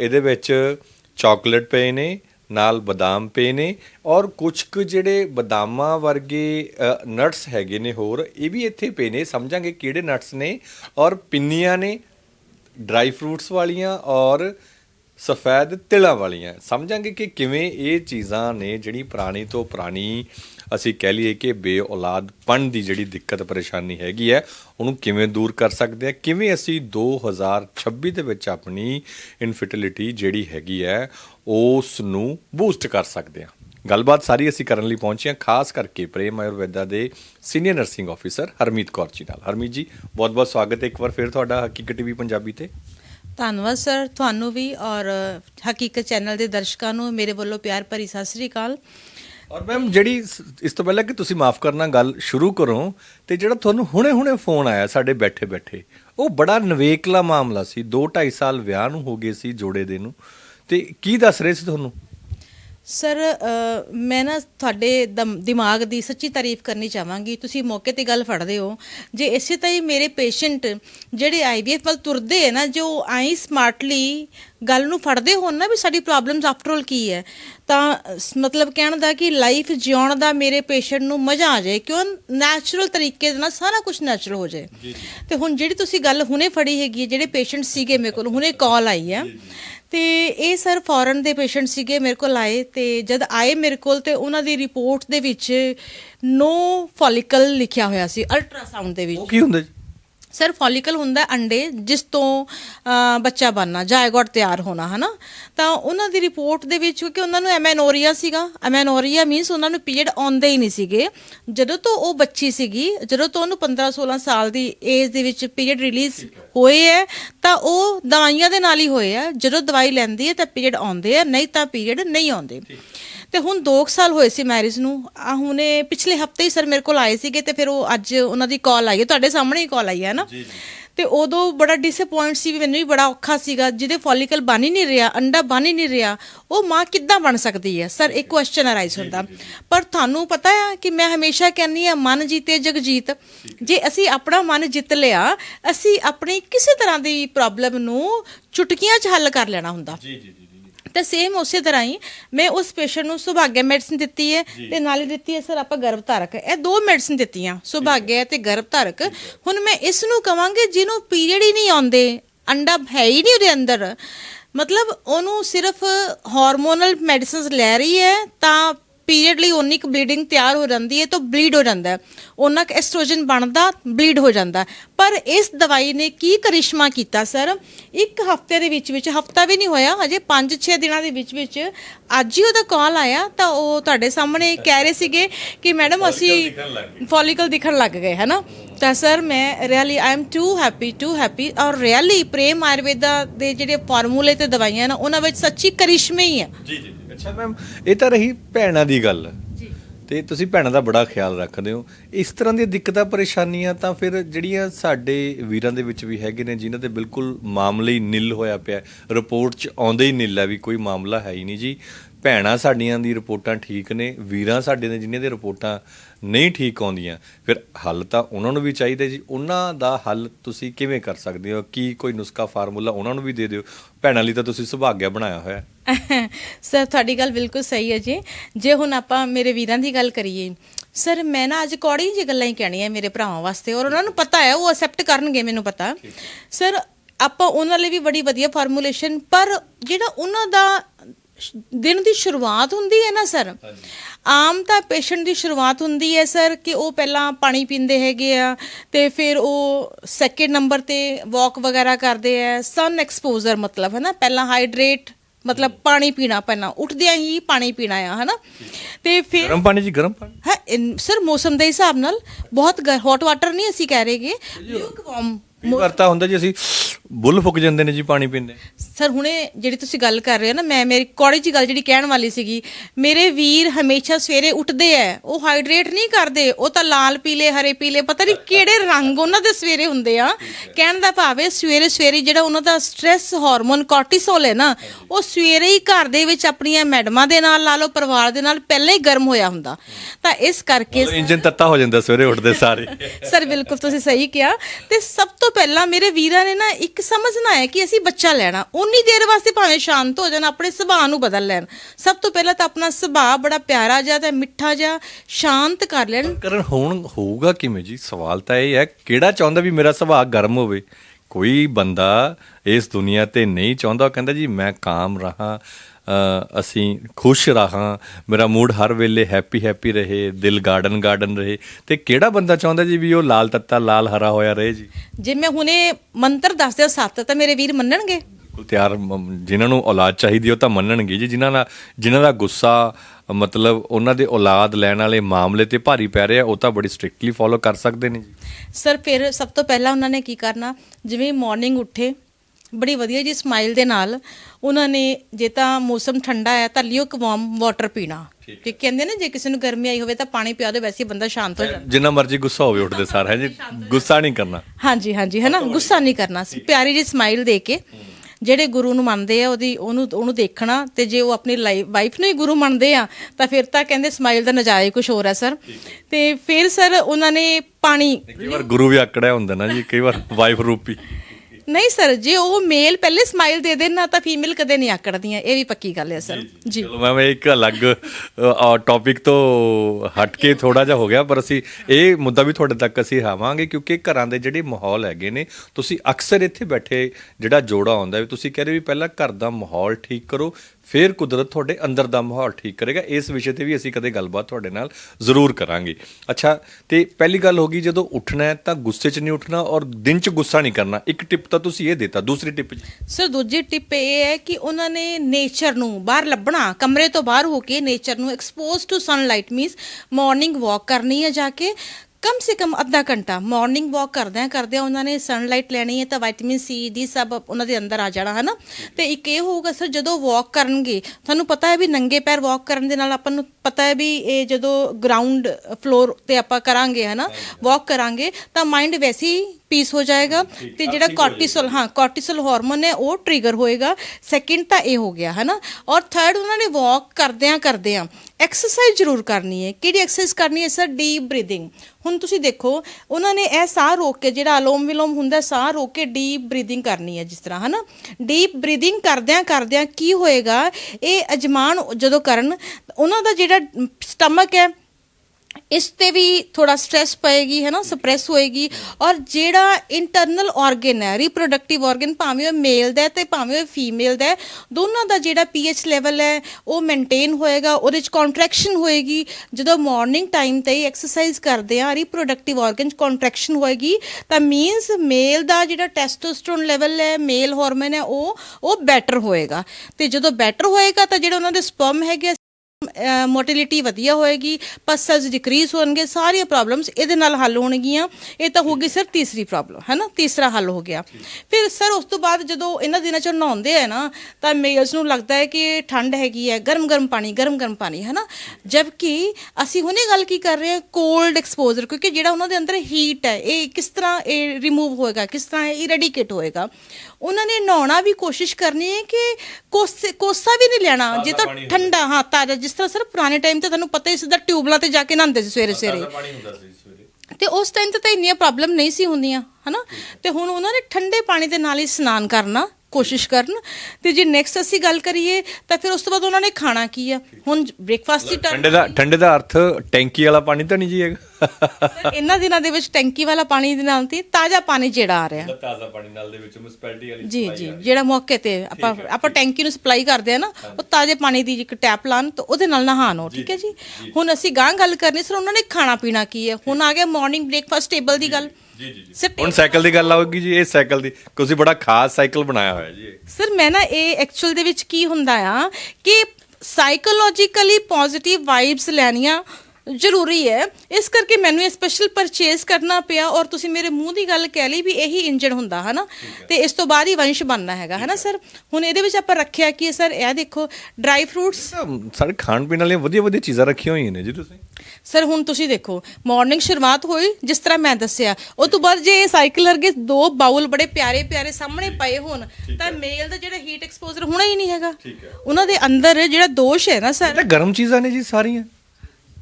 ਇਹਦੇ ਵਿੱਚ ਚਾਕਲੇਟ ਪਏ ਨੇ, ਨਾਲ ਬਦਾਮ ਪਏ ਨੇ ਔਰ ਕੁਝ ਕੁ ਜਿਹੜੇ ਬਦਾਮਾਂ ਵਰਗੇ ਨਟਸ ਹੈਗੇ ਨੇ ਹੋਰ, ਇਹ ਵੀ ਇੱਥੇ ਪਏ ਨੇ। ਸਮਝਾਂਗੇ ਕਿਹੜੇ ਨਟਸ ਨੇ ਔਰ ਪਿੰਨੀਆਂ ਨੇ ਡਰਾਈ ਫਰੂਟਸ ਵਾਲੀਆਂ ਔਰ ਸਫੈਦ ਤਿਲਾਂ ਵਾਲੀਆਂ। ਸਮਝਾਂਗੇ ਕਿ ਕਿਵੇਂ ਇਹ ਚੀਜ਼ਾਂ ਨੇ ਜਿਹੜੀ ਪੁਰਾਣੀ ਤੋਂ ਪੁਰਾਣੀ ਅਸੀਂ ਕਹਿ ਲਈਏ ਕਿ ਬੇ ਔਲਾਦਪਣ ਦੀ ਜਿਹੜੀ ਦਿੱਕਤ ਪਰੇਸ਼ਾਨੀ ਹੈਗੀ ਹੈ, ਉਹਨੂੰ ਕਿਵੇਂ ਦੂਰ ਕਰ ਸਕਦੇ ਆ? ਕਿਵੇਂ ਅਸੀਂ 2026 ਦੇ ਵਿੱਚ ਆਪਣੀ ਇਨਫਰਟੀਲਿਟੀ ਜਿਹੜੀ ਹੈਗੀ ਹੈ ਉਸ ਨੂੰ ਬੂਸਟ ਕਰ ਸਕਦੇ ਆ? ਗੱਲਬਾਤ ਸਾਰੀ ਅਸੀਂ ਕਰਨ ਲਈ ਪਹੁੰਚੇ ਹਾਂ ਖਾਸ ਕਰਕੇ ਪ੍ਰੇਮ ਆਯੁਰਵੈਦਾ ਦੇ senior nursing officer Harmeet Kaur ji ਨਾਲ। ਹਰਮੀਤ ਜੀ ਬਹੁਤ ਬਹੁਤ ਸਵਾਗਤ ਹੈ ਇੱਕ ਵਾਰ ਫਿਰ ਤੁਹਾਡਾ ਹਕੀਕਤ ਟੀਵੀ ਪੰਜਾਬੀ ਤੇ। ਧੰਨਵਾਦ ਸਰ ਤੁਹਾਨੂੰ ਵੀ ਔਰ ਹਕੀਕਤ ਚੈਨਲ ਦੇ ਦਰਸ਼ਕਾਂ ਨੂੰ ਮੇਰੇ ਵੱਲੋਂ ਪਿਆਰ ਭਰੀ ਸਤਿ ਸ੍ਰੀ ਅਕਾਲ। ਔਰ ਮੈਮ ਜਿਹੜੀ ਇਸ ਤੋਂ ਪਹਿਲਾਂ ਕਿ ਤੁਸੀਂ ਮਾਫ ਕਰਨਾ ਗੱਲ ਸ਼ੁਰੂ ਕਰੋ ਤੇ ਜਿਹੜਾ ਤੁਹਾਨੂੰ ਹੁਣੇ-ਹੁਣੇ ਫੋਨ ਆਇਆ ਸਾਡੇ ਬੈਠੇ-ਬੈਠੇ ਉਹ ਬੜਾ ਨਵੇਕਲਾ ਮਾਮਲਾ ਸੀ। 2 2.5 ਸਾਲ ਵਿਆਹ ਨੂੰ ਹੋ ਗਏ ਸੀ ਜੋੜੇ ਦੇ ਨੂੰ। ਤੇ ਕੀ ਦੱਸ ਰਹੇ ਸੀ ਤੁਹਾਨੂੰ? ਸਰ ਮੈਂ ਨਾ ਤੁਹਾਡੇ ਦਮ- ਦਿਮਾਗ ਦੀ ਸੱਚੀ ਤਾਰੀਫ ਕਰਨੀ ਚਾਹਾਂਗੀ। ਤੁਸੀਂ ਮੌਕੇ ਤੇ ਗੱਲ ਫੜਦੇ ਹੋ। ਜੇ ਇਸੇ ਤਰ੍ਹਾਂ ਹੀ ਮੇਰੇ ਪੇਸ਼ੈਂਟ ਜਿਹੜੇ ਆਈਵੀਐਫ ਵੱਲ ਤੁਰਦੇ ਹੈ ਨਾ ਜੋ ਆਈ ਸਮਾਰਟਲੀ ਗੱਲ ਨੂੰ ਫੜਦੇ ਹੋਣ ਨਾ ਵੀ ਸਾਡੀ ਪ੍ਰੋਬਲਮਸ ਆਫਟਰ ਆਲ ਕੀ ਹੈ ਤਾਂ ਸ- ਮਤਲਬ ਕਹਿਣ ਦਾ ਕਿ ਲਾਈਫ ਜਿਉਣ ਦਾ ਮੇਰੇ ਪੇਸ਼ੈਂਟ ਨੂੰ ਮਜ਼ਾ ਆ ਜਾਏ ਕਿਉਂ ਨੈਚੁਰਲ ਤਰੀਕੇ ਦੇ ਨਾਲ ਸਾਰਾ ਕੁਝ ਨੈਚੁਰਲ ਹੋ ਜਾਏ। ਤੇ ਹੁਣ ਜਿਹੜੀ ਤੁਸੀਂ ਗੱਲ ਹੁਣੇ ਫੜੀ ਹੈਗੀ ਹੈ ਜਿਹੜੇ ਪੇਸ਼ੈਂਟ ਸੀਗੇ ਮੇਰੇ ਕੋਲ ਹੁਣੇ ਕਾਲ ਆਈ ਹੈ। ਤੇ ਇਹ ਸਰ ਫੋਰਨ ਦੇ ਪੇਸ਼ੈਂਟ ਸੀਗੇ ਮੇਰੇ ਕੋਲ ਆਏ ਤੇ ਜਦ ਆਏ ਮੇਰੇ ਕੋਲ ਤੇ ਉਹਨਾਂ ਦੀ ਰਿਪੋਰਟ ਦੇ ਵਿੱਚ ਨੋ ਫੋਲੀਕਲ ਲਿਖਿਆ ਹੋਇਆ ਸੀ ਅਲਟਰਾਸਾਊਂਡ ਦੇ ਵਿੱਚ। ਉਹ ਕੀ ਹੁੰਦਾ ਜੀ? ਸਰ ਫੋਲੀਕਲ ਹੁੰਦਾ ਹੈ ਅੰਡੇ ਜਿਸ ਤੋਂ ਬੱਚਾ ਬਣਨਾ ਜਾਇਗੋਟ ਤਿਆਰ ਹੋਣਾ ਹਨਾ? ਤਾਂ ਉਹਨਾਂ ਦੀ ਰਿਪੋਰਟ ਦੇ ਵਿੱਚ ਕਿ ਉਹਨਾਂ ਨੂੰ ਐਮੈਨੋਰੀਆ ਸੀਗਾ ਐਮੈਨੋਰੀਆ ਮੀਨਸ ਉਹਨਾਂ ਨੂੰ ਪੀਰੀਅਡ ਆਉਂਦੇ ਹੀ ਨਹੀਂ ਸੀਗੇ। ਜਦੋਂ ਤੋਂ ਉਹ ਬੱਚੀ ਸੀਗੀ ਜਦੋਂ ਤੋਂ ਉਹਨੂੰ 15 16 ਸਾਲ ਦੀ ਏਜ ਦੇ ਵਿੱਚ ਪੀਰੀਅਡ ਰਿਲੀਜ਼ ਹੋਏ ਹੈ ਤਾਂ ਉਹ ਦਵਾਈਆਂ ਦੇ ਨਾਲ ਹੀ ਹੋਏ ਆ ਜਦੋਂ ਦਵਾਈ ਲੈਂਦੀ ਹੈ ਤਾਂ ਪੀਰੀਅਡ ਆਉਂਦੇ ਆ ਨਹੀਂ ਤਾਂ ਪੀਰੀਅਡ ਨਹੀਂ ਆਉਂਦੇ। ਤੇ ਹੁਣ 2 ਸਾਲ ਹੋਏ ਸੀ ਮੈਰਿਜ ਨੂੰ। ਆ ਹੁਣੇ ਪਿਛਲੇ ਹਫ਼ਤੇ ਹੀ ਸਰ ਮੇਰੇ ਕੋਲ ਆਏ ਸੀਗੇ ਤੇ ਫਿਰ ਉਹ ਅੱਜ ਉਹਨਾਂ ਦੀ ਕਾਲ ਆਈ ਹੈ। ਤੁਹਾਡੇ ਸਾਹਮਣੇ ਹੀ ਕਾਲ ਆਈ ਹੈ ਨਾ? ਤੇ ਉਦੋਂ ਬੜਾ ਡਿਸਪਾਇੰਟ ਸੀ ਵੀ ਮੈਨੂੰ ਵੀ ਬੜਾ ਔਖਾ ਸੀਗਾ। ਜਿਹਦੇ ਫੋਲੀਕਲ ਬਣ ਹੀ ਨਹੀਂ ਰਿਹਾ ਅੰਡਾ ਬਣ ਹੀ ਨਹੀਂ ਰਿਹਾ ਉਹ ਮਾਂ ਕਿੱਦਾਂ ਬਣ ਸਕਦੀ ਹੈ? ਸਰ ਇੱਕ ਕੁਐਸਚਨ ਅਰਾਈਜ਼ ਹੁੰਦਾ। ਪਰ ਤੁਹਾਨੂੰ ਪਤਾ ਹੈ ਕਿ ਮੈਂ ਹਮੇਸ਼ਾ ਕਹਿੰਨੀ ਆ ਮਨ ਜੀਤੇ ਜਗ ਜੀਤ ਜੇ ਅਸੀਂ ਆਪਣਾ ਮਨ ਜਿੱਤ ਲਿਆ ਅਸੀਂ ਆਪਣੀ ਕਿਸੇ ਤਰ੍ਹਾਂ ਦੀ ਪ੍ਰੋਬਲਮ ਨੂੰ ਚੁਟਕੀਆਂ 'ਚ ਹੱਲ ਕਰ ਲੈਣਾ ਹੁੰਦਾ। ਜੀ ਜੀ। ਤੇ ਸੇਮ ਉਸੇ ਤਰ੍ਹਾਂ ਹੀ ਮੈਂ ਉਸ ਪੇਸ਼ੈਂਟ ਨੂੰ ਸੁਭਾਗਿਆ ਮੈਡੀਸਿਨ ਦਿੱਤੀ ਹੈ ਤੇ ਨਾਲੇ ਦਿੱਤੀ ਹੈ ਸਰ ਆਪਾਂ ਗਰਭ ਧਾਰਕ ਇਹ ਦੋ ਮੈਡੀਸਿਨ ਦਿੱਤੀਆਂ ਸੁਭਾਗਿਆ ਤੇ ਗਰਭ ਧਾਰਕ ਹੁਣ ਮੈਂ ਇਸ ਨੂੰ ਕਵਾਂਗੇ ਜਿਹਨੂੰ ਪੀਰੀਅਡ ਹੀ ਨਹੀਂ ਆਉਂਦੇ ਅੰਡਾ ਹੈ ਹੀ ਨਹੀਂ ਉਹਦੇ ਅੰਦਰ। ਮਤਲਬ ਉਹਨੂੰ ਸਿਰਫ ਹਾਰਮੋਨਲ ਮੈਡੀਸਿਨਸ ਲੈ ਰਹੀ ਹੈ ਤਾਂ ਪੀਰੀਅਡ ਲਈ ਉਨੀ ਕੁ ਬਲੀਡਿੰਗ ਤਿਆਰ ਹੋ ਜਾਂਦੀ ਹੈ ਤਾਂ ਬਲੀਡ ਹੋ ਜਾਂਦਾ ਹੈ। ਉਹਨਾਂ ਕ ਐਸਟ੍ਰੋਜਨ ਬਣਦਾ ਬਲੀਡ ਹੋ ਜਾਂਦਾ ਹੈ। ਪਰ ਇਸ ਦਵਾਈ ਨੇ ਕੀ ਕਰਿਸ਼ਮਾ ਕੀਤਾ ਸਰ? ਇੱਕ ਹਫ਼ਤੇ ਦੇ ਵਿੱਚ ਵਿੱਚ ਹਫਤਾ ਵੀ ਨਹੀਂ ਹੋਇਆ ਹਜੇ 5-6 ਦਿਨਾਂ ਦੇ ਵਿੱਚ ਵਿੱਚ ਅੱਜ ਹੀ ਉਹਦਾ ਕਾਲ ਆਇਆ ਤਾਂ ਉਹ ਤੁਹਾਡੇ ਸਾਹਮਣੇ ਕਹਿ ਰਹੇ ਸੀਗੇ ਕਿ ਮੈਡਮ ਅਸੀਂ ਫੋਲੀਕਲ ਦਿਖਣ ਲੱਗ ਗਏ ਹੈ ਨਾ ਤਾਂ ਸਰ ਮੈਂ really I am too happy too happy ਔਰ ਰੀਅਲੀ ਪ੍ਰੇਮ ਆਯੁਰਵੇਦਾ ਦੇ ਜਿਹੜੇ ਫਾਰਮੂਲੇ ਤੇ ਦਵਾਈਆਂ ਨਾ ਉਹਨਾਂ ਵਿੱਚ ਸੱਚੀ ਕਰਿਸ਼ਮੇ ਹੀ ਆ। ਜੀ ਜੀ। ਅੱਛਾ ਮੈਮ ਇਹ ਤਾਂ ਰਹੀ ਭੈਣਾਂ ਦੀ ਗੱਲ। ਤੇ ਤੁਸੀਂ ਭੈਣਾਂ ਦਾ ਬੜਾ ਖਿਆਲ ਰੱਖਦੇ ਹੋ। ਇਸ ਤਰ੍ਹਾਂ ਦੀਆਂ ਦਿੱਕਤਾਂ, ਪਰੇਸ਼ਾਨੀਆਂ ਤਾਂ ਫਿਰ ਜਿਹੜੀਆਂ ਸਾਡੇ ਵੀਰਾਂ ਦੇ ਵਿੱਚ ਵੀ ਹੈਗੇ ਨੇ, ਜਿਨ੍ਹਾਂ ਦੇ ਬਿਲਕੁਲ ਮਾਮਲੇ ਹੀ ਨਿਲ ਹੋਇਆ ਪਿਆ। ਰਿਪੋਰਟ 'ਚ ਆਉਂਦੇ ਹੀ ਨਿਲ ਹੈ ਵੀ ਕੋਈ ਮਾਮਲਾ ਹੈ ਹੀ ਨਹੀਂ ਜੀ। ਭੈਣਾਂ ਸਾਡੀਆਂ ਦੀ ਰਿਪੋਰਟਾਂ ਠੀਕ ਨੇ ਵੀਰਾਂ ਸਾਡੇ ਦੇ ਜਿਨ੍ਹਾਂ ਦੇ ਰਿਪੋਰਟਾਂ ਨਹੀਂ ਠੀਕ ਆਉਂਦੀਆਂ ਫਿਰ ਹੱਲ ਤਾਂ ਉਹਨਾਂ ਨੂੰ ਵੀ ਚਾਹੀਦਾ ਜੀ। ਉਹਨਾਂ ਦਾ ਹੱਲ ਤੁਸੀਂ ਕਿਵੇਂ ਕਰ ਸਕਦੇ ਹੋ? ਕੀ ਕੋਈ ਨੁਸਖਾ ਫਾਰਮੂਲਾ ਉਹਨਾਂ ਨੂੰ ਵੀ ਦੇ ਦਿਓ? ਭੈਣਾਂ ਲਈ ਤਾਂ ਤੁਸੀਂ ਸੁਭਾਗਿਆ ਬਣਾਇਆ ਹੋਇਆ। ਸਰ ਤੁਹਾਡੀ ਗੱਲ ਬਿਲਕੁਲ ਸਹੀ ਹੈ ਜੀ। ਜੇ ਹੁਣ ਆਪਾਂ ਮੇਰੇ ਵੀਰਾਂ ਦੀ ਗੱਲ ਕਰੀਏ ਸਰ ਮੈਂ ਨਾ ਅੱਜ ਕੌੜੀ ਜੀ ਗੱਲਾਂ ਹੀ ਕਹਿਣੀਆਂ ਮੇਰੇ ਭਰਾਵਾਂ ਵਾਸਤੇ ਔਰ ਉਹਨਾਂ ਨੂੰ ਪਤਾ ਹੈ ਉਹ ਅਸੈਪਟ ਕਰਨਗੇ ਮੈਨੂੰ ਪਤਾ। ਸਰ ਆਪਾਂ ਉਹਨਾਂ ਲਈ ਵੀ ਬੜੀ ਵਧੀਆ ਫਾਰਮੂਲੇਸ਼ਨ ਪਰ ਜਿਹੜਾ ਉਹਨਾਂ ਦਾ ਦਿਨ ਦੀ ਸ਼ੁਰੂਆਤ ਹੁੰਦੀ ਹੈ ਨਾ ਸਰ? ਆਮ ਤਾਂ ਪੇਸ਼ੈਂਟ ਦੀ ਸ਼ੁਰੂਆਤ ਹੁੰਦੀ ਹੈ ਸਰ ਕਿ ਉਹ ਪਹਿਲਾਂ ਪਾਣੀ ਪੀਂਦੇ ਹੈਗੇ ਆ ਤੇ ਫਿਰ ਉਹ ਸੈਕਿੰਡ ਨੰਬਰ ਤੇ ਵਾਕ ਵਗੈਰਾ ਕਰਦੇ ਆ ਸਨ ਐਕਸਪੋਜ਼ਰ ਮਤਲਬ ਹੈ ਨਾ? ਪਹਿਲਾਂ ਹਾਈਡਰੇਟ ਮਤਲਬ ਪਾਣੀ ਪੀਣਾ ਪਹਿਲਾਂ ਉੱਠਦਿਆਂ ਹੀ ਪਾਣੀ ਪੀਣਾ ਆ ਹਨਾ? ਤੇ ਫਿਰ ਗਰਮ ਪਾਣੀ ਜੀ ਗਰਮ ਪਾਣੀ। ਹੈ ਸਰ ਮੌਸਮ ਦੇ ਹਿਸਾਬ ਨਾਲ ਬਹੁਤ ਹੌਟ ਵਾਟਰ ਨਹੀਂ ਅਸੀਂ ਕਹਿ ਰਹੇਗੇ lukewarm ਕਈ ਵਾਰ ਤਾਂ ਹੁੰਦਾ ਜੀ ਅਸੀਂ ਬੁੱਲ ਫੁੱਕ ਜਾਂਦੇ ਨੇ ਜੀ ਪਾਣੀ ਪੀਂਦੇ। ਸਰ ਹੁਣੇ ਜਿਹੜੀ ਤੁਸੀਂ ਗੱਲ ਕਰ ਰਹੇ ਹੋ ਨਾ ਮੈਂ ਮੇਰੀ ਕੌੜੀ ਜੀ ਗੱਲ ਜਿਹੜੀ ਕਹਿਣ ਵਾਲੀ ਸੀਗੀ ਮੇਰੇ ਵੀਰ ਹਮੇਸ਼ਾ ਸਵੇਰੇ ਉੱਠਦੇ ਐ ਉਹ ਹਾਈਡਰੇਟ ਨਹੀਂ ਕਰਦੇ ਉਹ ਤਾਂ ਲਾਲ ਪੀਲੇ ਹਰੇ ਪੀਲੇ ਪਤਾ ਨਹੀਂ ਕਿਹੜੇ ਰੰਗ ਉਹਨਾਂ ਦੇ ਸਵੇਰੇ ਹੁੰਦੇ ਆ। ਕਹਿਣ ਦਾ ਭਾਵ ਹੈ ਸਵੇਰੇ ਸਵੇਰੇ ਜਿਹੜਾ ਉਹਨਾਂ ਦਾ ਸਟ੍ਰੈਸ ਹਾਰਮੋਨ ਕੋਰਟੀਸੋਲ ਹੈ ਨਾ ਉਹ ਸਵੇਰੇ ਹੀ ਘਰ ਦੇ ਵਿੱਚ ਆਪਣੀਆਂ ਮੈਡਮਾਂ ਦੇ ਨਾਲ ਲਾ ਲਓ ਪਰਿਵਾਰ ਦੇ ਨਾਲ ਪਹਿਲਾਂ ਹੀ ਗਰਮ ਹੋਇਆ ਹੁੰਦਾ। ਤਾਂ ਇਸ ਕਰਕੇ ਇੰਜਨ ਤੱਤਾ ਹੋ ਜਾਂਦਾ ਸਵੇਰੇ ਉੱਠਦੇ ਸਾਰੇ। ਸਰ ਬਿਲਕੁਲ ਤੁਸੀਂ ਸਹੀ ਕਿਹਾ। ਤੇ ਸਭ ਤੋਂ ਪਹਿਲਾਂ ਮੇਰੇ ਵੀਰਾਂ ਨੇ ਨਾ ਇੱਕ ਸਮਝਣਾ ਹੈ ਕਿ ਅਸੀਂ ਬੱਚਾ ਲੈਣਾ। ਉਨੀ ਦੇਰ ਵਾਸਤੇ ਭਾਵੇਂ ਸ਼ਾਂਤ ਹੋ ਜਾਣ, ਆਪਣੇ ਸੁਭਾਅ ਨੂੰ ਬਦਲ ਲੈਣ। ਸਭ ਤੋਂ ਪਹਿਲਾਂ ਤਾਂ ਆਪਣਾ ਸੁਭਾਅ ਬੜਾ ਪਿਆਰਾ ਜਿਹਾ ਤੇ ਮਿੱਠਾ ਜਿਹਾ ਸ਼ਾਂਤ ਕਰ ਲੈਣ। ਕਰਨ ਹੁਣ ਹੋਊਗਾ ਕਿਵੇਂ ਜੀ? ਸਵਾਲ ਤਾਂ ਇਹ ਹੈ, ਕਿਹੜਾ ਚਾਹੁੰਦਾ ਵੀ ਮੇਰਾ ਸੁਭਾਅ ਗਰਮ ਹੋਵੇ? ਕੋਈ ਬੰਦਾ ਇਸ ਦੁਨੀਆ ਤੇ ਨਹੀਂ ਚਾਹੁੰਦਾ, ਉਹ ਕਹਿੰਦਾ ਜੀ, ਮੈਂ ਕਾਮ ਰਹਾ ਅਸੀਂ ਖੁਸ਼ ਰਹਾ ਮੇਰਾ ਮੂਡ ਹਰ ਵੇਲੇ ਹੈਪੀ ਹੈਪੀ ਰਹੇ ਦਿਲ ਗਾਰਡਨ ਗਾਰਡਨ ਰਹੇ। ਤੇ ਕਿਹੜਾ ਬੰਦਾ ਚਾਹੁੰਦਾ ਜੀ ਵੀ ਉਹ ਲਾਲ ਤੱਤਾ ਲਾਲ ਹਰਾ ਹੋਇਆ ਰਹੇ ਜੀ? ਜੇ ਮੈਂ ਹੁਣੇ ਮੰਤਰ ਦੱਸ ਦਿਆਂ ਸੱਤ ਤਾਂ ਮੇਰੇ ਵੀਰ ਮੰਨਣਗੇ? ਬਿਲਕੁਲ ਤਿਆਰ ਜਿਨ੍ਹਾਂ ਨੂੰ ਔਲਾਦ ਚਾਹੀਦੀ ਉਹ ਤਾਂ ਮੰਨਣਗੇ ਜੀ। ਜਿਨ੍ਹਾਂ ਦਾ ਜਿਨ੍ਹਾਂ ਦਾ ਗੁੱਸਾ ਮਤਲਬ ਉਹਨਾਂ ਦੇ ਔਲਾਦ ਲੈਣ ਵਾਲੇ ਮਾਮਲੇ ਤੇ ਭਾਰੀ ਪੈ ਰਿਹਾ ਉਹ ਤਾਂ ਬੜੀ ਸਟ੍ਰਿਕਟਲੀ ਫੋਲੋ ਕਰ ਸਕਦੇ ਨੇ ਜੀ। ਸਰ ਫਿਰ ਸਭ ਤੋਂ ਪਹਿਲਾਂ ਉਹਨਾਂ ਨੇ ਕੀ ਕਰਨਾ? ਜਿਵੇਂ ਮਾਰਨਿੰਗ ਉੱਠੇ ਬੜੀ ਵਧੀਆ ਜੀ ਸਮਾਈਲ ਦੇ ਨਾਲ ਉਹਨਾਂ ਨੇ ਜੇ ਤਾਂ ਮੌਸਮ ਠੰਡਾ ਹੈ ਤਾਂ ਲਿਓ ਵਾਰਮ ਵਾਟਰ ਪੀਣਾ। ਕਿ ਕਹਿੰਦੇ ਨੇ ਜੇ ਕਿਸੇ ਨੂੰ ਗਰਮੀ ਆਈ ਹੋਵੇ ਤਾਂ ਪਾਣੀ ਪਿਆ ਦੇ ਵੈਸੇ ਹੀ ਬੰਦਾ ਸ਼ਾਂਤ ਹੋ ਜਾਂਦਾ। ਜਿੰਨਾ ਮਰਜ਼ੀ ਗੁੱਸਾ ਹੋਵੇ ਉੱਠਦੇ ਸਾਰ ਹੈ ਜੀ? ਗੁੱਸਾ ਨਹੀਂ ਕਰਨਾ। ਹਾਂਜੀ ਹਾਂਜੀ ਹੈ ਨਾ? ਗੁੱਸਾ ਨਹੀਂ ਕਰਨਾ। ਪਿਆਰੀ ਜੀ ਸਮਾਈਲ ਦੇ ਕੇ ਜਿਹੜੇ ਗੁਰੂ ਨੂੰ ਮੰਨਦੇ ਆ ਉਹਦੀ ਉਹਨੂੰ ਉਹਨੂੰ ਦੇਖਣਾ ਤੇ ਜੇ ਉਹ ਆਪਣੀ ਵਾਈਫ ਨੂੰ ਹੀ ਗੁਰੂ ਮੰਨਦੇ ਆ ਤਾਂ ਫਿਰ ਤਾਂ ਕਹਿੰਦੇ ਸਮਾਈਲ ਦਾ ਨਜ਼ਾਰਾ ਹੀ ਕੁਝ ਹੋਰ ਹੈ। ਸਰ ਤੇ ਫਿਰ ਸਰ ਉਹਨਾਂ ਨੇ ਪਾਣੀ ਕਈ ਵਾਰ ਗੁਰੂ ਵੀ ਆਕੜਿਆ ਹੁੰਦਾ ਨਾ ਜੀ ਕਈ ਵਾਰ ਵਾਈਫ ਰੂਪੀ। ਨਹੀਂ ਸਰ ਜੇ ਉਹ ਮੇਲ ਪਹਿਲੇ ਸਮਾਈਲ ਦੇ ਦੇਣ ਨਾ ਤਾਂ ਫੀਮੇਲ ਕਦੇ ਨਹੀਂ ਆਕੜਦੀਆਂ। ਇਹ ਵੀ ਪੱਕੀ ਗੱਲ ਹੈ ਸਰ। ਜੀ ਚਲੋ ਮੈਂ ਇੱਕ ਅਲੱਗ ਟੌਪਿਕ ਤੋਂ ਹਟ ਕੇ ਥੋੜਾ ਜਿਹਾ ਹੋ ਗਿਆ ਪਰ ਅਸੀਂ ਇਹ ਮੁੱਦਾ ਵੀ ਤੁਹਾਡੇ ਤੱਕ ਅਸੀਂ ਆਵਾਂਗੇ ਕਿਉਂਕਿ ਘਰਾਂ ਦੇ ਜਿਹੜੇ ਮਾਹੌਲ ਹੈਗੇ ਨੇ ਤੁਸੀਂ ਅਕਸਰ ਇੱਥੇ ਬੈਠੇ ਜਿਹੜਾ ਜੋੜਾ ਆਉਂਦਾ ਵੀ ਤੁਸੀਂ ਕਹਿੰਦੇ ਵੀ ਪਹਿਲਾਂ ਘਰ ਦਾ ਮਾਹੌਲ ਠੀਕ ਕਰੋ ਫਿਰ ਕੁਦਰਤ ਤੁਹਾਡੇ ਅੰਦਰ ਦਾ ਮਾਹੌਲ ਠੀਕ ਕਰੇਗਾ। ਇਸ ਵਿਸ਼ੇ ਤੇ ਵੀ ਅਸੀਂ ਕਦੇ ਗੱਲਬਾਤ ਤੁਹਾਡੇ ਨਾਲ ਜ਼ਰੂਰ ਕਰਾਂਗੇ। ਅੱਛਾ, ਤੇ ਪਹਿਲੀ ਗੱਲ ਹੋ ਗਈ, ਜਦੋਂ ਉੱਠਣਾ ਹੈ ਤਾਂ ਗੁੱਸੇ 'ਚ ਨਹੀਂ ਉੱਠਣਾ ਔਰ ਦਿਨ 'ਚ ਗੁੱਸਾ ਨਹੀਂ ਕਰਨਾ। ਇੱਕ ਟਿਪ ਤਾਂ ਤੁਸੀਂ ਇਹ ਦਿੱਤਾ, ਦੂਸਰੀ ਟਿਪ ਸਰ, ਦੂਜੀ ਟਿਪ ਇਹ ਹੈ ਕਿ ਉਹਨਾਂ ਨੇ ਨੇਚਰ ਨੂੰ ਬਾਹਰ ਲੱਭਣਾ, ਕਮਰੇ ਤੋਂ ਬਾਹਰ ਹੋ ਕੇ ਨੇਚਰ ਨੂੰ expose to sunlight means morning walk ਕਰਨੀ ਹੈ ਜਾ ਕੇ। ਕਮ ਸੇ ਕਮ ਅੱਧਾ ਘੰਟਾ ਮਾਰਨਿੰਗ ਵਾਕ ਕਰਦਿਆਂ ਕਰਦਿਆਂ ਉਹਨਾਂ ਨੇ ਸਨਲਾਈਟ ਲੈਣੀ ਹੈ ਤਾਂ ਵਿਟਾਮਿਨ ਸੀ ਡੀ ਸਭ ਉਹਨਾਂ ਦੇ ਅੰਦਰ ਆ ਜਾਣਾ ਹੈ ਨਾ ਤੇ ਇੱਕ ਇਹ ਹੋਊਗਾ ਸਰ ਜਦੋਂ ਵਾਕ ਕਰਨਗੇ ਤੁਹਾਨੂੰ ਪਤਾ ਹੈ ਵੀ ਨੰਗੇ ਪੈਰ ਵਾਕ ਕਰਨ ਦੇ ਨਾਲ ਆਪਾਂ ਨੂੰ ਪਤਾ ਹੈ ਵੀ ਇਹ ਜਦੋਂ ਗਰਾਊਂਡ ਫਲੋਰ ਤੇ ਆਪਾਂ ਕਰਾਂਗੇ ਹੈ ਨਾ ਵਾਕ ਕਰਾਂਗੇ ਤਾਂ ਮਾਈਂਡ ਵੈਸੇ ਹੀ ਪੀਸ ਹੋ ਜਾਏਗਾ ਤੇ ਜਿਹੜਾ ਕੋਰਟੀਸੋਲ ਹਾਂ ਕੋਰਟੀਸੋਲ ਹਾਰਮੋਨ ਹੈ ਉਹ ਟ੍ਰਿਗਰ ਹੋਏਗਾ। ਸੈਕਿੰਡ ਤਾਂ ਇਹ ਹੋ ਗਿਆ ਹੈ ਨਾ ਔਰ ਥਰਡ ਉਹਨਾਂ ਨੇ ਵਾਕ ਕਰਦਿਆਂ ਕਰਦਿਆਂ ਐਕਸਰਸਾਈਜ਼ ਜ਼ਰੂਰ ਕਰਨੀ ਹੈ। ਕਿਹੜੀ ਐਕਸਰਸਾਈਜ਼ ਕਰਨੀ ਹੈ ਸਰ ਡੀਪ ਬਰੀਥਿੰਗ ਹੁਣ ਤੁਸੀਂ ਦੇਖੋ ਉਹਨਾਂ ਨੇ ਇਹ ਸਾਹ ਰੋਕ ਕੇ ਜਿਹੜਾ ਅਲੋਮ ਵਿਲੋਮ ਹੁੰਦਾ ਸਾਹ ਰੋਕ ਕੇ ਡੀਪ ਬਰੀਥਿੰਗ ਕਰਨੀ ਹੈ ਜਿਸ ਤਰ੍ਹਾਂ ਹਨਾ? ਡੀਪ ਬਰੀਥਿੰਗ ਕਰਦਿਆਂ ਕਰਦਿਆਂ ਕੀ ਹੋਏਗਾ? ਇਹ ਅਜਮਾਨ ਜਦੋਂ ਕਰਨ ਉਹਨਾਂ ਦਾ ਜਿਹੜਾ ਸਟਮਕ ਹੈ ਇਸ ਤੇ ਵੀ ਥੋੜਾ ਸਟ੍ਰੈਸ ਪਏਗੀ, ਹੈ ਨਾ? ਸਪਰੈਸ ਹੋਏਗੀ ਔਰ ਜਿਹੜਾ ਇੰਟਰਨਲ ਆਰਗਨ ਹੈ ਰੀਪਰੋਡਕਟਿਵ ਆਰਗਨ ਭਾਵੇਂ ਉਹ ਮੇਲ ਦਾ ਹੈ ਤੇ ਭਾਵੇਂ ਉਹ ਫੀਮੇਲ ਦਾ ਹੈ, ਦੋਨਾਂ ਦਾ ਜਿਹੜਾ ਪੀਐਚ ਲੈਵਲ ਹੈ, ਉਹ ਮੇਨਟੇਨ ਹੋਏਗਾ, ਉਹਦੇ ਚ ਕੰਟਰੈਕਸ਼ਨ ਹੋਏਗੀ। ਜਦੋਂ ਮਾਰਨਿੰਗ ਟਾਈਮ ਤੇ ਐਕਸਰਸਾਈਜ਼ ਕਰਦੇ ਆ ਰੀਪਰੋਡਕਟਿਵ ਆਰਗਨ ਚ ਕੰਟਰੈਕਸ਼ਨ ਹੋਏਗੀ, ਤਾਂ ਮੀਨਸ ਮੇਲ ਦਾ ਜਿਹੜਾ ਟੈਸਟੋਸਟਰੋਨ ਲੈਵਲ ਹੈ ਮੇਲ ਹਾਰਮੋਨ ਹੈ, ਉਹ ਉਹ ਬੈਟਰ ਹੋਏਗਾ। ਤੇ ਜਦੋਂ ਬੈਟਰ ਹੋਏਗਾ, ਤਾਂ ਜਿਹੜਾ ਉਹਨਾਂ ਦੇ ਸਪਰਮ ਹੈਗੇ ਮੋਟਿਲਿਟੀ ਵਧੀਆ ਹੋਏਗੀ ਪਸਲਸ ਡਿਕਰੀਜ਼ ਹੋਣਗੇ, ਸਾਰੀਆਂ ਪ੍ਰੋਬਲਮਸ ਇਹਦੇ ਨਾਲ ਹੱਲ ਹੋਣਗੀਆਂ। ਇਹ ਤਾਂ ਹੋ ਗਈ ਸਰ ਤੀਸਰੀ ਪ੍ਰੋਬਲਮ ਹੈ ਨਾ? ਤੀਸਰਾ ਹੱਲ ਹੋ ਗਿਆ। ਫਿਰ ਸਰ ਉਸ ਤੋਂ ਬਾਅਦ ਜਦੋਂ ਇਹਨਾਂ ਦਿਨਾਂ ਚ ਨਹਾਉਂਦੇ ਆ ਨਾ, ਤਾਂ ਮੇਲਸ ਨੂੰ ਲੱਗਦਾ ਹੈ ਕਿ ਠੰਡ ਹੈਗੀ ਹੈ ਗਰਮ ਗਰਮ ਪਾਣੀ ਗਰਮ ਗਰਮ ਪਾਣੀ, ਹੈ ਨਾ? ਜਦਕਿ ਅਸੀਂ ਹੁਣੇ ਗੱਲ ਕੀ ਕਰ ਰਹੇ ਹਾਂ ਕੋਲਡ ਐਕਸਪੋਜ਼ਰ ਕਿਉਂਕਿ ਜਿਹੜਾ ਉਹਨਾਂ ਦੇ ਅੰਦਰ ਹੀਟ ਹੈ, ਇਹ ਕਿਸ ਤਰ੍ਹਾਂ ਇਹ ਰਿਮੂਵ ਹੋਏਗਾ, ਕਿਸ ਤਰ੍ਹਾਂ ਇਹ ਇਰੈਡੀਕੇਟ ਹੋਏਗਾ ਉਹਨਾਂ ਨੇ ਨਹਾਉਣਾ ਵੀ ਕੋਸ਼ਿਸ਼ ਕਰਨੀ ਹੈ ਕਿ ਕੋਸੇ ਕੋਸਾ ਵੀ ਨਹੀਂ ਲੈਣਾ ਜੇ ਤਾਂ ਠੰਡਾ ਹਾਂ ਤਾਜ਼ਾ ਜਿਸ ਤਰ੍ਹਾਂ ਸਰ ਪੁਰਾਣੇ ਟਾਈਮ ਤੇ ਤੁਹਾਨੂੰ ਪਤਾ ਹੀ ਸਿੱਧਾ ਟਿਊਬਲਾਂ ਤੇ ਜਾ ਕੇ ਨਹਾਉਂਦੇ ਸੀ ਸਵੇਰੇ ਸਵੇਰੇ। ਤੇ ਉਸ ਟਾਈਮ ਤੇ ਤਾਂ ਇੰਨੀਆਂ ਪ੍ਰੋਬਲਮ ਨਹੀਂ ਸੀ ਹੁੰਦੀਆਂ ਹਨਾ? ਤੇ ਹੁਣ ਉਹਨਾਂ ਨੇ ਠੰਡੇ ਪਾਣੀ ਦੇ ਨਾਲ ਹੀ ਇਸ਼ਨਾਨ ਕਰਨਾ। ਕੋਸ਼ਿਸ਼ ਕਰਨ ਤੇ ਜੇ ਨੈਕਸਟ ਅਸੀਂ ਗੱਲ ਕਰੀਏ ਤਾਂ ਫਿਰ ਉਸ ਤੋਂ ਬਾਅਦ ਉਹਨਾਂ ਨੇ ਖਾਣਾ ਕੀ ਆ? ਹੁਣ ਬ੍ਰੇਕਫਾਸਟ ਦੀ ਟਾਈਮ ਠੰਡੇ ਦਾ ਠੰਡੇ ਦਾ ਅਰਥ ਟੈਂਕੀ ਵਾਲਾ ਪਾਣੀ ਤਾਂ ਨਹੀਂ ਜੀ ਹੈਗਾ। ਸਰ ਇਹਨਾਂ ਦਿਨਾਂ ਦੇ ਵਿੱਚ ਟੈਂਕੀ ਵਾਲਾ ਪਾਣੀ ਦੇ ਨਾਲ ਤੇ ਤਾਜ਼ਾ ਪਾਣੀ ਜਿਹੜਾ ਆ ਰਿਹਾ। ਤਾਜ਼ਾ ਪਾਣੀ ਨਾਲ ਦੇ ਵਿੱਚ ਮਿਊਨਿਸਪੈਲਿਟੀ ਵਾਲੀ ਜੀ ਜੀ ਜਿਹੜਾ ਮੌਕੇ ਤੇ ਆਪਾਂ ਆਪਾਂ ਟੈਂਕੀ ਨੂੰ ਸਪਲਾਈ ਕਰਦੇ ਆ ਨਾ ਉਹ ਤਾਜ਼ੇ ਪਾਣੀ ਦੀ ਇੱਕ ਟੈਪ ਲਾਣ ਤਾਂ ਉਹਦੇ ਨਾਲ ਨਹਾਣੋ ਠੀਕ ਹੈ ਜੀ? ਹੁਣ ਅਸੀਂ ਗਾਂ ਗੱਲ ਕਰਨੀ ਸਰ ਉਹਨਾਂ ਨੇ ਖਾਣਾ ਪੀਣਾ ਕੀ ਹੈ ਹੁਣ ਆ ਗਿਆ ਮਾਰਨਿੰਗ ਬ੍ਰੇਕਫਾਸਟ ਟੇਬਲ ਦੀ ਗੱਲ। ਜੀ ਜੀ ਜੀ। ਸਰ ਹੁਣ ਸਾਈਕਲ ਦੀ ਗੱਲ ਆਉਗੀ ਜੀ ਇਹ ਸਾਈਕਲ ਦੀ। ਤੁਸੀਂ ਬੜਾ ਖਾਸ ਸਾਈਕਲ ਬਣਾਇਆ ਹੋਇਆ ਜੀ। ਇਹ। ਸਰ ਮੈਂ ਨਾ ਇਹ ਐਕਚੁਅਲ ਦੇ ਵਿੱਚ ਕੀ ਹੁੰਦਾ ਆ ਕਿ ਸਾਈਕੋਲੋਜੀਕਲੀ ਪੋਜ਼ਿਟਿਵ ਵਾਈਬਸ ਲੈਣੀਆਂ ਜ਼ਰੂਰੀ ਹੈ। ਇਸ ਕਰਕੇ ਮੈਨੂੰ ਇਹ ਸਪੈਸ਼ਲ ਪਰਚੇਸ ਕਰਨਾ ਪਿਆ ਔਰ ਤੁਸੀਂ ਮੇਰੇ ਮੂੰਹ ਦੀ ਗੱਲ ਕਹਿ ਲਈ ਵੀ ਇਹੀ ਇੰਜਣ ਹੁੰਦਾ ਹਨਾ? ਤੇ ਇਸ ਤੋਂ ਬਾਅਦ ਹੀ ਵੰਸ਼ ਬਣਨਾ ਹੈਗਾ ਹਨਾ ਸਰ? ਹੁਣ ਇਹਦੇ ਵਿੱਚ ਆਪਾਂ ਰੱਖਿਆ ਕੀ ਹੈ ਸਰ? ਇਹ ਦੇਖੋ ਡਰਾਈ ਫਰੂਟਸ ਤਾਂ ਸਾਡੇ ਖਾਣ ਪੀਣ ਵਾਲੀਆਂ ਵਧੀਆ ਵਧੀਆ ਚੀਜ਼ਾਂ ਰੱਖੀਆਂ ਹੋਈਆਂ ਨੇ ਜੀ ਤੁਸੀਂ। ਸਰ ਹੁਣ ਤੁਸੀਂ ਦੇਖੋ ਮਾਰਨਿੰਗ ਸ਼ੁਰੂਆਤ ਹੋਈ ਜਿਸ ਤਰ੍ਹਾਂ ਮੈਂ ਦੱਸਿਆ। ਉਹ ਤੋਂ ਬਾਅਦ ਜੇ ਇਹ ਸਾਈਕਲ ਵਰਗੇ ਦੋ ਬਾਉਲ ਬੜੇ ਪਿਆਰੇ ਪਿਆਰੇ ਸਾਹਮਣੇ ਪਏ ਹੋਣ ਤਾਂ ਮੇਲ ਦਾ ਜਿਹੜਾ ਹੀਟ ਐਕਸਪੋਜ਼ਰ ਹੋਣਾ ਹੀ ਨਹੀਂ ਹੈਗਾ। ਉਹਨਾਂ ਦੇ ਅੰਦਰ ਜਿਹੜਾ ਦੋਸ਼ ਹੈ ਨਾ ਇਹ ਸਰ ਤਾਂ ਗਰਮ ਚੀਜ਼ਾਂ ਨੇ ਜੀ ਸਾਰੀਆਂ।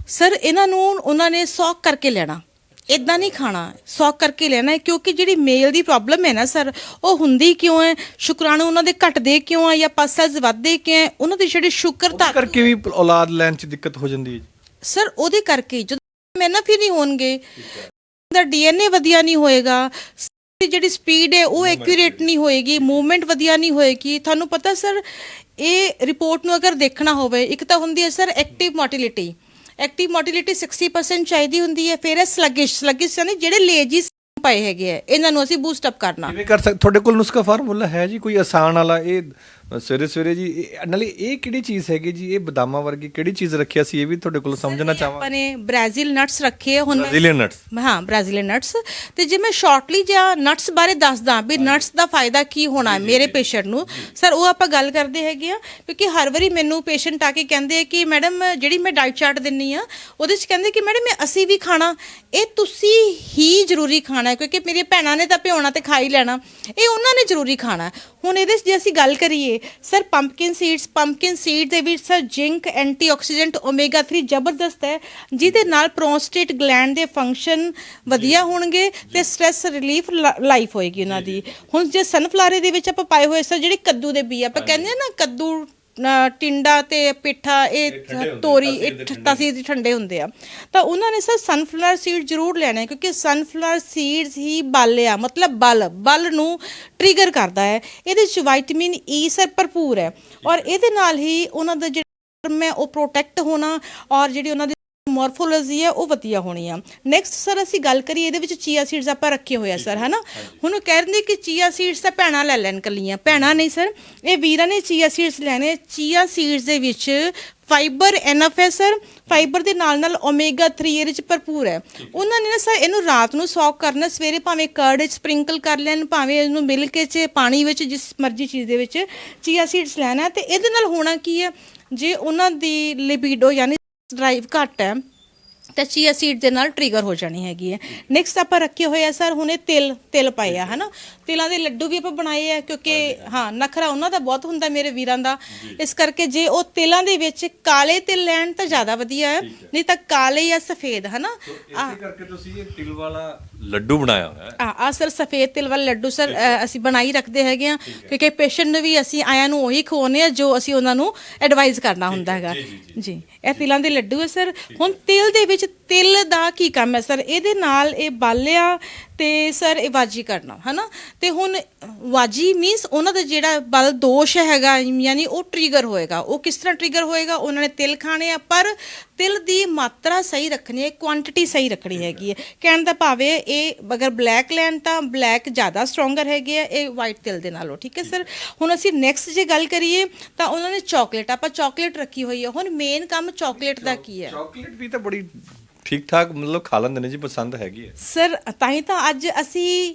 ਸਰ ਇਹਨਾਂ ਨੂੰ ਉਹਨਾਂ ਨੇ ਸੌਕ ਕਰਕੇ ਲੈਣਾ। ਇਦਾਂ ਨਹੀਂ ਖਾਣਾ ਸੌਕ ਕਰਕੇ ਲੈਣਾ ਹੈ ਕਿਉਂਕਿ ਜਿਹੜੀ ਮੇਲ ਦੀ ਪ੍ਰੋਬਲਮ ਹੈ ਨਾ ਸਰ ਉਹ ਹੁੰਦੀ ਕਿਉਂ ਹੈ? ਸ਼ੁਕਰਾਣੂ ਉਹਨਾਂ ਦੇ ਘਟਦੇ ਕਿਉਂ ਆ ਜਾਂ ਪਸਲਸ ਵੱਧਦੇ ਕਿਉਂ ਹੈ? ਉਹਨਾਂ ਦੀ ਜਿਹੜੀ ਸ਼ੁਕਰ ਧਾਤ ਕਰਕੇ ਵੀ ਔਲਾਦ ਲੈਣ 'ਚ ਦਿੱਕਤ ਹੋ ਜਾਂਦੀ ਹੈ ਜੀ। ਸਰ ਉਹਦੇ ਕਰਕੇ ਜਦੋਂ ਮਿਹਨਤ ਹੀ ਨਹੀਂ ਹੋਣਗੇ ਦਾ ਡੀਐਨਏ ਵਧੀਆ ਨਹੀਂ ਹੋਏਗਾ। ਜਿਹੜੀ ਸਪੀਡ ਹੈ ਉਹ ਐਕਿਊਰੇਟ ਨਹੀਂ ਹੋਏਗੀ ਮੂਵਮੈਂਟ ਵਧੀਆ ਨਹੀਂ ਹੋਏਗੀ। ਤੁਹਾਨੂੰ ਪਤਾ ਸਰ ਇਹ ਰਿਪੋਰਟ ਨੂੰ ਅਗਰ ਦੇਖਣਾ ਹੋਵੇ ਇੱਕ ਤਾਂ ਹੁੰਦੀ ਹੈ sir active motility active motility 60% ਚਾਹੀਦੀ ਹੁੰਦੀ ਹੈ ਫਿਰ ਇਹ ਸਲੱਗਿਸ਼ ਸਲੱਗਿਸ਼ ਯਾਨੀ ਜਿਹੜੇ ਲੇਜੀ ਪਏ ਹੈਗੇ ਆ ਇਹਨਾਂ ਨੂੰ ਅਸੀਂ ਬੂਸਟ ਅਪ ਕਰਨਾ। ਕਿਵੇਂ ਕਰ ਸਕ ਤੁਹਾਡੇ ਕੋਲ ਨੁਸਖਾ ਫਾਰਮੂਲਾ ਹੈ ਜੀ ਕੋਈ ਆਸਾਨ ਵਾਲਾ? ਇਹ ਸਵੇਰੇ ਸਵੇਰੇ ਜੀ ਇਹ- ਨਾਲੇ ਇਹ ਕਿਹੜੀ ਚੀਜ਼ ਹੈਗੀ ਜੀ? ਇਹ ਬਦਾਮਾਂ ਵਰਗੀ ਕਿਹੜੀ ਚੀਜ਼ ਰੱਖਿਆ ਸੀ ਇਹ ਵੀ ਤੁਹਾਡੇ ਕੋਲ ਸਮਝਣਾ ਚਾਹਾਂ ਆਪਾਂ ਨੇ ਬ੍ਰਾਜ਼ੀਲ ਨਟਸ ਰੱਖੇ ਆ, ਹੁਣ ਮੈਂ- ਬ੍ਰਾਜ਼ੀਲੀਅਨ ਨਟਸ ਹਾਂ ਬ੍ਰਾਜ਼ੀਲੀਅਨ ਨਟਸ ਤੇ ਜੇ ਮੈਂ ਸ਼ਾਰਟਲੀ ਜਾਂ ਨਟਸ ਬਾਰੇ ਦੱਸਦਾ ਵੀ ਨਟਸ ਦਾ ਫਾਇਦਾ ਕੀ ਹੋਣਾ ਹੈ ਮੇਰੇ ਪੇਸ਼ੈਂਟ ਨੂੰ ਸਰ ਉਹ ਆਪਾਂ ਗੱਲ ਕਰਦੇ ਹੈਗੇ ਆ ਕਿਉਂਕਿ ਹਰ ਵਾਰੀ ਮੈਨੂੰ ਪੇਸ਼ੈਂਟ ਆ ਕੇ ਕਹਿੰਦੇ ਆ ਕਿ ਮੈਡਮ ਜਿਹੜੀ ਮੈਂ ਡਾਈਟ ਚਾਰਟ ਦਿੰਨੀ ਆ ਉਹਦੇ ਚ ਕਹਿੰਦੇ ਕਿ ਮੈਡਮ ਮੈਂ ਅਸੀਂ ਵੀ ਖਾਣਾ ਇਹ ਤੁਸੀਂ ਹੀ ਜ਼ਰੂਰੀ ਖਾਣਾ ਹੈ ਕਿਉਂਕਿ ਮੇਰੀਆਂ ਭੈਣਾਂ ਨੇ ਤਾਂ ਭਿਉਣਾ ਤੇ ਖਾ ਹੀ ਲੈਣਾ। ਇਹ ਉਹਨਾਂ ਨੇ ਜ਼ਰੂਰੀ ਖਾਣਾ। ਹੈ। ਹੁਣ ਇਹਦੇ 'ਚ ਜੇ ਅਸੀਂ ਗੱਲ ਕਰੀਏ sir pumpkin seeds pumpkin seed ਦੇ ਵਿੱਚ ਸਰ ਜ਼ਿੰਕ ਐਂਟੀਆਕਸੀਡੈਂਟ ਓਮੇਗਾ 3 ਜ਼ਬਰਦਸਤ ਹੈ ਜਿਹਦੇ ਨਾਲ ਪ੍ਰੋਸਟੇਟ ਗਲੈਂਡ ਦੇ ਫੰਕਸ਼ਨ ਵਧੀਆ ਹੋਣਗੇ ਤੇ ਸਟ੍ਰੈਸ ਰਿਲੀਫ ਲਾਈਫ ਹੋਏਗੀ ਉਹਨਾਂ ਦੀ। ਹੁਣ ਜੇ ਸਨਫਲਾਰੇ ਦੇ ਵਿੱਚ ਆਪਾਂ ਪਾਏ ਹੋਏ ਸਰ ਜਿਹੜੇ ਕੱਦੂ ਦੇ ਬੀ ਆਪਾਂ ਕਹਿੰਦੇ ਆ ਨਾ ਕੱਦੂ ਅ, ਟਿੰਡਾ ਤੇ ਪਿੱਠਾ ਇਹ ਤੋਰੀ ਇਹ ਤਾਸੀਰ ਦੇ ਠੰਡੇ ਹੁੰਦੇ ਆ। ਤਾਂ ਉਹਨਾਂ ਨੇ ਸਰ ਸਨਫਲਾਵਰ ਸੀਡ ਜ਼ਰੂਰ ਲੈਣਾ ਹੈ ਕਿਉਂਕਿ ਸਨਫਲਾਵਰ ਸੀਡਸ ਹੀ ਬਲ ਆ ਮਤਲਬ ਬਲ ਬਲ ਨੂੰ ਟ੍ਰਿਗਰ ਕਰਦਾ ਹੈ। ਇਹਦੇ ਵਿੱਚ ਵਿਟਾਮਿਨ ਈ ਸਰ ਭਰਪੂਰ ਹੈ। ਔਰ ਇਹਦੇ ਨਾਲ ਹੀ ਉਹਨਾਂ ਦਾ ਜਿਹੜਾ ਮੈਂ ਉਹ ਪ੍ਰੋਟੈਕਟ ਹੋਣਾ ਔਰ ਜਿਹੜੀ ਉਹਨਾਂ ਦੀ ਮੋਰਫੋਲੋਜੀ ਹੈ ਉਹ ਵਧੀਆ ਹੋਣੀ ਆ। ਨੈਕਸਟ ਸਰ ਅਸੀਂ ਗੱਲ ਕਰੀਏ ਇਹਦੇ ਵਿੱਚ ਚੀਆ ਸੀਡਸ ਆਪਾਂ ਰੱਖੇ ਹੋਏ ਆ ਸਰ ਹਨਾ? ਹੁਣ ਉਹ ਕਹਿ ਦਿੰਦੇ ਕਿ ਚੀਆ ਸੀਡਸ ਤਾਂ ਭੈਣਾਂ ਲੈ ਲੈਣ ਕੱਲੀਆਂ ਭੈਣਾਂ ਨਹੀਂ ਸਰ ਇਹ ਵੀਰਾਂ ਨੇ ਚੀਆ ਸੀਡਸ ਲੈਣੇ। ਚੀਆ ਸੀਡਸ ਦੇ ਵਿੱਚ ਫਾਈਬਰ ਐਨਫ ਹੈ ਸਰ ਫਾਈਬਰ ਦੇ ਨਾਲ ਨਾਲ ਓਮੇਗਾ 3 ਇਹਦੇ ਵਿੱਚ ਭਰਪੂਰ ਹੈ। ਉਹਨਾਂ ਨੇ ਨਾ ਸਰ ਇਹਨੂੰ ਰਾਤ ਨੂੰ ਸੌਕ ਕਰਨਾ ਸਵੇਰੇ ਭਾਵੇਂ ਕਰਡ ਵਿੱਚ ਸਪ੍ਰਿੰਕਲ ਕਰ ਲੈਣ ਭਾਵੇਂ ਇਹਨੂੰ ਮਿਲਕ ਚ ਪਾਣੀ ਵਿੱਚ ਜਿਸ ਮਰਜ਼ੀ ਚੀਜ਼ ਦੇ ਵਿੱਚ ਚੀਆ ਸੀਡਸ ਲੈਣਾ ਤੇ ਇਹਦੇ ਨਾਲ ਹੋਣਾ ਕੀ ਹੈ? ਜੇ ਉਹਨਾਂ ਦੀ ਲਿਬਿਡੋ ਯਾਨੀ ਡਰਾਈਵ ਘੱਟ ਹੈ। ਤਾਂ ਚੀਆ ਸੀਡ ਦੇ ਨਾਲ ਟ੍ਰਿਗਰ ਹੋ ਜਾਣੀ ਹੈਗੀ ਹੈ। ਨੈਕਸਟ ਆਪਾਂ ਰੱਖੇ ਹੋਏ ਆ ਸਰ ਹੁਣੇ ਤਿਲ ਤਿਲ ਪਏ ਆ ਹਨਾ? ਤਿਲਾਂ ਦੇ ਲੱਡੂ ਵੀ ਆਪਾਂ ਬਣਾਏ ਆ ਕਿਉਂਕਿ ਹਾਂ ਨਖਰਾ ਉਹਨਾਂ ਦਾ ਬਹੁਤ ਹੁੰਦਾ ਮੇਰੇ ਵੀਰਾਂ ਦਾ। ਇਸ ਕਰਕੇ ਜੇ ਉਹ ਤਿਲਾਂ ਦੇ ਵਿੱਚ ਕਾਲੇ ਤਿਲ ਲੈਣ ਤਾਂ ਜ਼ਿਆਦਾ ਵਧੀਆ ਹੈ ਨਹੀਂ ਤਾਂ ਕਾਲੇ ਜਾਂ ਸਫੇਦ ਹਨਾ? ਇਸੇ ਕਰਕੇ ਤੁਸੀਂ ਇਹ ਤਿਲ ਵਾਲਾ ਲੱਡੂ ਬਣਾਇਆ ਹੋਇਆ ਹੈ। ਆ ਆ ਸਰ ਸਫੇਦ ਤਿਲ ਵਾਲੇ ਲੱਡੂ ਸਰ ਅਸੀਂ ਬਣਾਈ ਰੱਖਦੇ ਹੈਗੇ ਆ ਕਿਉਂਕਿ ਪੇਸ਼ੈਂਟ ਨੂੰ ਵੀ ਅਸੀਂ ਆਇਆਂ ਨੂੰ ਉਹੀ ਖਵਾਉਂਦੇ ਆ ਜੋ ਅਸੀਂ ਉਹਨਾਂ ਨੂੰ ਐਡਵਾਈਸ ਕਰਨਾ ਹੁੰਦਾ ਹੈਗਾ। ਜੀ ਇਹ ਤਿਲਾਂ ਦੇ ਲੱਡੂ ਹੈ ਸਰ। ਹੁਣ ਤਿਲ ਦੇ ਵਿੱਚ ਤਿਲ ਦਾ ਕੀ ਕੰਮ ਹੈ? ਸਰ, ਇਹਦੇ ਨਾਲ ਇਹ ਬਾਲਿਆ ਤੇ ਸਰ, ਇਹ ਵਾਜੀ ਕਰਨਾ, ਹਨਾ? ਤੇ ਹੁਣ ਵਾਜੀ ਮੀਨਸ ਉਹਨਾਂ ਦਾ ਜਿਹੜਾ ਬਲ ਦੋਸ਼ ਹੈਗਾ, ਯਾਨੀ ਉਹ ਟ੍ਰਿਗਰ ਹੋਏਗਾ। ਉਹ ਕਿਸ ਤਰ੍ਹਾਂ ਟ੍ਰਿਗਰ ਹੋਏਗਾ? ਉਹਨਾਂ ਨੇ ਤਿਲ ਖਾਣੇ ਆ, ਪਰ ਤਿਲ ਦੀ ਮਾਤਰਾ ਸਹੀ ਰੱਖਣੀ ਹੈ ਕੁਆਂਟੀਟੀ ਸਹੀ ਰੱਖਣੀ ਹੈਗੀ ਹੈ। ਕਹਿਣ ਦਾ ਭਾਵ ਹੈ ਇਹ ਅਗਰ ਬਲੈਕ ਲੈਣ ਤਾਂ ਬਲੈਕ ਜ਼ਿਆਦਾ ਸਟਰੋਂਗਰ ਹੈਗੇ ਆ, ਇਹ ਵਾਈਟ ਤਿਲ ਦੇ ਨਾਲੋਂ, ਠੀਕ ਹੈ ਸਰ? ਹੁਣ ਅਸੀਂ ਨੈਕਸਟ ਜੇ ਗੱਲ ਕਰੀਏ, ਤਾਂ ਉਹਨਾਂ ਨੇ ਚਾਕਲੇਟ ਆਪਾਂ ਚਾਕਲੇਟ ਰੱਖੀ ਹੋਈ ਹੈ। ਹੁਣ ਮੇਨ ਕੰਮ ਚਾਕਲੇਟ ਦਾ ਕੀ ਹੈ? ਚਾਕਲੇਟ ਵੀ ਤਾਂ ਬੜੀ ਠੀਕ ਠਾਕ ਮਤਲਬ ਖਾ ਲੈਂਦੇ ਨੇ ਜੀ ਪਸੰਦ ਹੈਗੀ ਹੈ। ਸਰ ਤਾਂ ਹੀ ਤਾਂ ਅੱਜ ਅਸੀਂ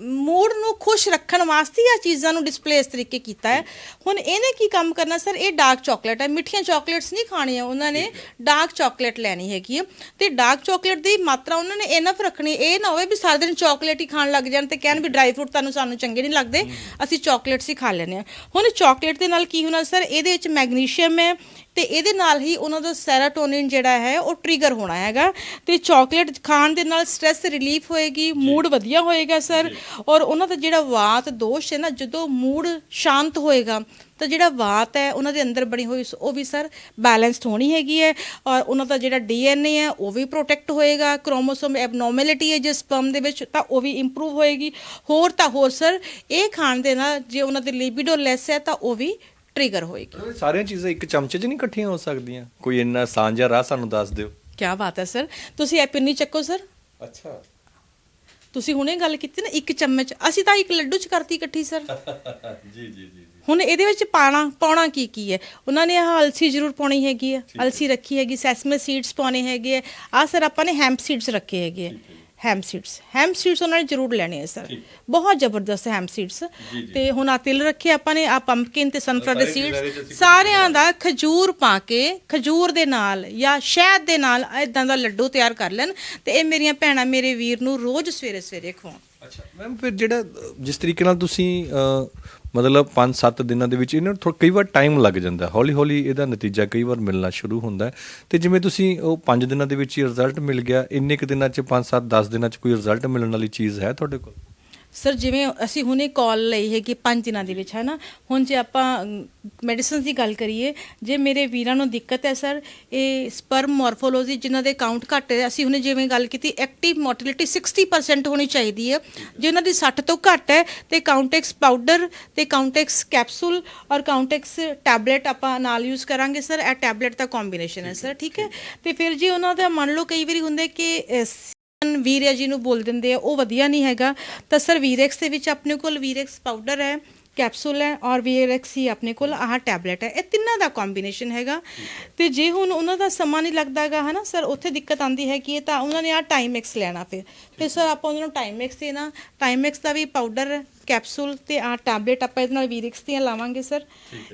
ਮੂਡ ਨੂੰ ਖੁਸ਼ ਰੱਖਣ ਵਾਸਤੇ ਇਹ ਚੀਜ਼ਾਂ ਨੂੰ ਡਿਸਪਲੇ ਇਸ ਤਰੀਕੇ ਕੀਤਾ ਹੈ। ਹੁਣ ਇਹਨੇ ਕੀ ਕੰਮ ਕਰਨਾ ਸਰ? ਇਹ ਡਾਰਕ ਚਾਕਲੇਟ ਹੈ। ਮਿੱਠੀਆਂ ਚਾਕਲੇਟਸ ਨਹੀਂ ਖਾਣੀਆਂ ਉਹਨਾਂ ਨੇ। ਡਾਰਕ ਚਾਕਲੇਟ ਲੈਣੀ ਹੈਗੀ ਹੈ। ਤੇ ਡਾਰਕ ਚਾਕਲੇਟ ਦੀ ਮਾਤਰਾ ਉਹਨਾਂ ਨੇ ਇਨਫ ਰੱਖਣੀ। ਇਹ ਨਾ ਹੋਵੇ ਵੀ ਸਾਰਾ ਦਿਨ ਚਾਕਲੇਟ ਹੀ ਖਾਣ ਲੱਗ ਜਾਣ ਤੇ ਕਹਿਣ ਵੀ ਡਰਾਈ ਫਰੂਟ ਤੁਹਾਨੂੰ ਸਾਨੂੰ ਚੰਗੇ ਨਹੀਂ ਲੱਗਦੇ। ਅਸੀਂ ਚਾਕਲੇਟਸ ਹੀ ਖਾ ਲੈਂਦੇ ਹਾਂ। ਹੁਣ ਚਾਕਲੇਟ ਦੇ ਨਾਲ ਕੀ ਹੋਣਾ ਸਰ? ਇਹਦੇ ਵਿੱਚ ਮੈਗਨੀਸ਼ੀਅਮ ਹੈ ਤੇ ਇਹਦੇ ਨਾਲ ਹੀ ਉਹਨਾਂ ਦਾ ਸੈਰਾਟੋਨਿਨ ਜਿਹੜਾ ਹੈ ਉਹ ਟ੍ਰਿਗਰ ਹੋਣਾ ਹੈਗਾ। ਤੇ ਚਾਕਲੇਟ ਖਾਣ ਦੇ ਨਾਲ ਸਟ੍ਰੈਸ ਰਿਲੀਫ ਹੋਏਗੀ ਮੂਡ ਵਧੀਆ ਹੋਏਗਾ ਸਰ ਔਰ ਉਹਨਾਂ ਦਾ ਜਿਹੜਾ ਵਾਤ ਦੋਸ਼ ਹੈ ਨਾ ਜਦੋਂ ਮੂਡ ਸ਼ਾਂਤ ਹੋਏਗਾ ਤਾਂ ਜਿਹੜਾ ਵਾਤ ਹੈ ਉਹਨਾਂ ਦੇ ਅੰਦਰ ਬਣੀ ਹੋਈ ਉਹ ਵੀ ਸਰ ਬੈਲੈਂਸਡ ਹੋਣੀ ਹੈਗੀ ਹੈ। ਔਰ ਉਹਨਾਂ ਦਾ ਜਿਹੜਾ ਡੀਐਨਏ ਹੈ ਉਹ ਵੀ ਪ੍ਰੋਟੈਕਟ ਹੋਏਗਾ। ਕ੍ਰੋਮੋਸੋਮ ਐਬਨੋਰਮੈਲਿਟੀ ਹੈ ਜੇ ਸਪਰਮ ਦੇ ਵਿੱਚ ਤਾਂ ਉਹ ਵੀ ਇੰਪਰੂਵ ਹੋਏਗੀ। ਹੋਰ ਤਾਂ ਹੋਰ ਸਰ ਇਹ ਖਾਣ ਦੇ ਨਾਲ ਜੇ ਉਹਨਾਂ ਦੀ ਲਿਬਿਡੋ ਲੈਸ ਹੈ ਤਾਂ ਉਹ ਵੀ ਟ੍ਰਿਗਰ ਹੋਏਗੀ। ਸਾਰੀਆਂ ਚੀਜ਼ਾਂ ਇੱਕ ਚਮਚੇ 'ਚ ਨਹੀਂ ਇਕੱਠੀਆਂ ਹੋ ਸਕਦੀਆਂ? ਕੋਈ ਇੰਨਾ ਆਸਾਨ ਜਿਹਾ ਰਾਹ ਸਾਨੂੰ ਦੱਸ ਦਿਓ। ਕੀ ਬਾਤ ਹੈ ਸਰ। ਤੁਸੀਂ ਇਹ ਪਿੰਨੀ ਚੱਕੋ ਸਰ। ਅੱਛਾ। ਤੁਸੀਂ ਹੁਣੇ ਗੱਲ ਕੀਤੀ ਨਾ ਇੱਕ ਚਮਚ। ਅਸੀਂ ਤਾਂ ਇੱਕ ਲੱਡੂ ਚ ਕਰਤੀ ਇਕੱਠੀ ਸਰ। ਜੀ ਜੀ ਜੀ ਹੁਣ ਇਹਦੇ ਵਿੱਚ ਪਾਣਾ ਪਾਉਣਾ ਕੀ ਕੀ ਹੈ? ਉਹਨਾਂ ਨੇ ਆਹ ਅਲਸੀ ਜ਼ਰੂਰ ਪਾਉਣੀ ਹੈਗੀ ਹੈ। ਅਲਸੀ ਰੱਖੀ ਹੈਗੀ ਸੈਸਮੇ ਸੀਡਸ ਪਾਉਣੇ ਹੈਗੇ ਆ ਆਹ ਸਰ ਆਪਾਂ ਨੇ ਹੈਂਪ ਸੀਡਸ ਰੱਖੇ ਹੈਗੇ ਆ ਹੈਂਪ ਸੀਡਸ ਹੈਂਪ ਸੀਡਸ ਉਹਨਾਂ ਨੇ ਜ਼ਰੂਰ ਲੈਣੇ ਆ ਸਰ ਬਹੁਤ ਜ਼ਬਰਦਸਤ ਹੈਂਪ ਸੀਡਸ ਤੇ ਹੁਣ ਆ ਤਿਲ ਰੱਖੇ ਆਪਾਂ ਨੇ ਆ ਪੰਪਕਿਨ ਤੇ ਸਨਫਲਾਵਰ ਵਿੱਚ ਸੀਡਸ ਸਾਰਿਆਂ ਦਾ ਖਜੂਰ ਪਾ ਕੇ ਖਜੂਰ ਦੇ ਨਾਲ ਜਾਂ ਸ਼ਹਿਦ ਦੇ ਨਾਲ ਇਦਾਂ ਦਾ ਲੱਡੂ ਤਿਆਰ ਕਰ ਲੈਣ ਤੇ ਇਹ ਮੇਰੀਆਂ ਭੈਣਾਂ ਮੇਰੇ ਵੀਰ ਨੂੰ ਰੋਜ਼ ਸਵੇਰੇ ਸਵੇਰੇ ਖਵਾਉਣ। ਅੱਛਾ। ਮੈਮ ਫਿਰ ਜਿਹੜਾ ਜਿਸ ਤਰੀਕੇ ਨਾਲ ਤੁਸੀਂ ਅ, ਮਤਲਬ 5-7 ਦਿਨਾਂ ਦੇ ਵਿੱਚ ਇਹਨਾਂ ਨੂੰ ਥੋੜਾ ਕਈ ਵਾਰ ਟਾਈਮ ਲੱਗ ਜਾਂਦਾ ਹੌਲੀ ਹੌਲੀ ਇਹਦਾ ਨਤੀਜਾ ਕਈ ਵਾਰ ਮਿਲਣਾ ਸ਼ੁਰੂ ਹੁੰਦਾ ਹੈ। ਤੇ ਜਿਵੇਂ ਤੁਸੀਂ ਉਹ 5 ਦਿਨਾਂ ਦੇ ਵਿੱਚ ਹੀ ਰਿਜ਼ਲਟ ਮਿਲ ਗਿਆ, ਇੰਨੇ ਕੁ ਦਿਨਾਂ 'ਚ 5-7 10 ਦਿਨਾਂ 'ਚ ਕੋਈ ਰਿਜ਼ਲਟ ਮਿਲਣ ਵਾਲੀ ਚੀਜ਼ ਹੈ ਤੁਹਾਡੇ ਕੋਲ ਸਰ ਜਿਵੇਂ ਅਸੀਂ ਹੁਣੇ ਕਾਲ ਲਈ ਹੈ ਕਿ 5 ਦਿਨਾਂ ਦੇ ਵਿੱਚ ਹੈ ਨਾ ਹੁਣ ਜੇ ਆਪਾਂ ਮੈਡੀਸਿਨਸ ਦੀ ਗੱਲ ਕਰੀਏ ਜੇ ਮੇਰੇ ਵੀਰਾਂ ਨੂੰ ਦਿੱਕਤ ਹੈ ਸਰ ਇਹ ਸਪਰਮ ਮੋਰਫੋਲੋਜੀ ਜਿਨ੍ਹਾਂ ਦੇ ਕਾਊਂਟ ਘੱਟ ਹੈ ਅਸੀਂ ਹੁਣੇ ਜਿਵੇਂ ਗੱਲ ਕੀਤੀ ਐਕਟਿਵ ਮੋਟਿਲਿਟੀ 60% ਹੋਣੀ ਚਾਹੀਦੀ ਹੈ। ਜੇ ਉਹਨਾਂ ਦੀ 60 ਤੋਂ ਘੱਟ ਹੈ ਤੇ ਕਾਊਂਟੈਕਸ ਪਾਊਡਰ ਤੇ ਕਾਊਂਟੈਕਸ ਕੈਪਸੂਲ ਔਰ ਕਾਊਂਟੈਕਸ ਟੈਬਲੇਟ ਆਪਾਂ ਨਾਲ ਯੂਜ਼ ਕਰਾਂਗੇ ਸਰ ਇਹ ਟੈਬਲੇਟ ਦਾ ਕੰਬੀਨੇਸ਼ਨ ਹੈ ਸਰ ਠੀਕ ਹੈ? ਤੇ ਫਿਰ ਜੇ ਉਹਨਾਂ ਦਾ ਮੰਨ ਲਓ ਕਈ ਵਾਰੀ ਹੁੰਦਾ ਕਿ ਵੀਰਿਆ ਜੀ ਨੂੰ ਬੋਲ ਦਿੰਦੇ ਆ, ਉਹ ਵਧੀਆ ਨਹੀਂ ਹੈਗਾ। ਤਾਂ ਸਰ ਵੀਰੈਕਸ ਦੇ ਵਿੱਚ ਆਪਣੇ ਕੋਲ ਵੀਰੈਕਸ ਪਾਊਡਰ ਹੈ। ਕੈਪਸੂਲ ਹੈ ਔਰ ਵੀਰੈਕਸ ਹੀ ਆਪਣੇ ਕੋਲ ਆਹ ਟੈਬਲੇਟ ਹੈ। ਇਹ ਤਿੰਨਾਂ ਦਾ ਕੰਬੀਨੇਸ਼ਨ ਹੈਗਾ। ਤੇ ਜੇ ਹੁਣ ਉਹਨਾਂ ਦਾ ਸਮਾਂ ਨਹੀਂ ਲੱਗਦਾਗਾ ਹਨਾ ਸਰ ਉੱਥੇ ਦਿੱਕਤ ਆਂਦੀ ਹੈ ਕਿ ਇਹ ਤਾਂ ਉਹਨਾਂ ਨੇ ਆ ਟਾਈਮ ਐਕਸ ਲੈਣਾ ਫਿਰ। ਫਿਰ ਸਰ ਆਪਾਂ ਉਹਨਾਂ ਨੂੰ ਟਾਈਮ ਐਕਸ ਦੇਣਾ। ਟਾਈਮ ਐਕਸ ਦਾ ਵੀ ਪਾਊਡਰ ਕੈਪਸੂਲ ਤੇ ਆ ਟੈਬਲੇਟ ਆਪਾਂ ਇਹਦੇ ਨਾਲ ਵੀਰੈਕਸ ਦੀਆਂ ਲਾਵਾਂਗੇ ਸਰ।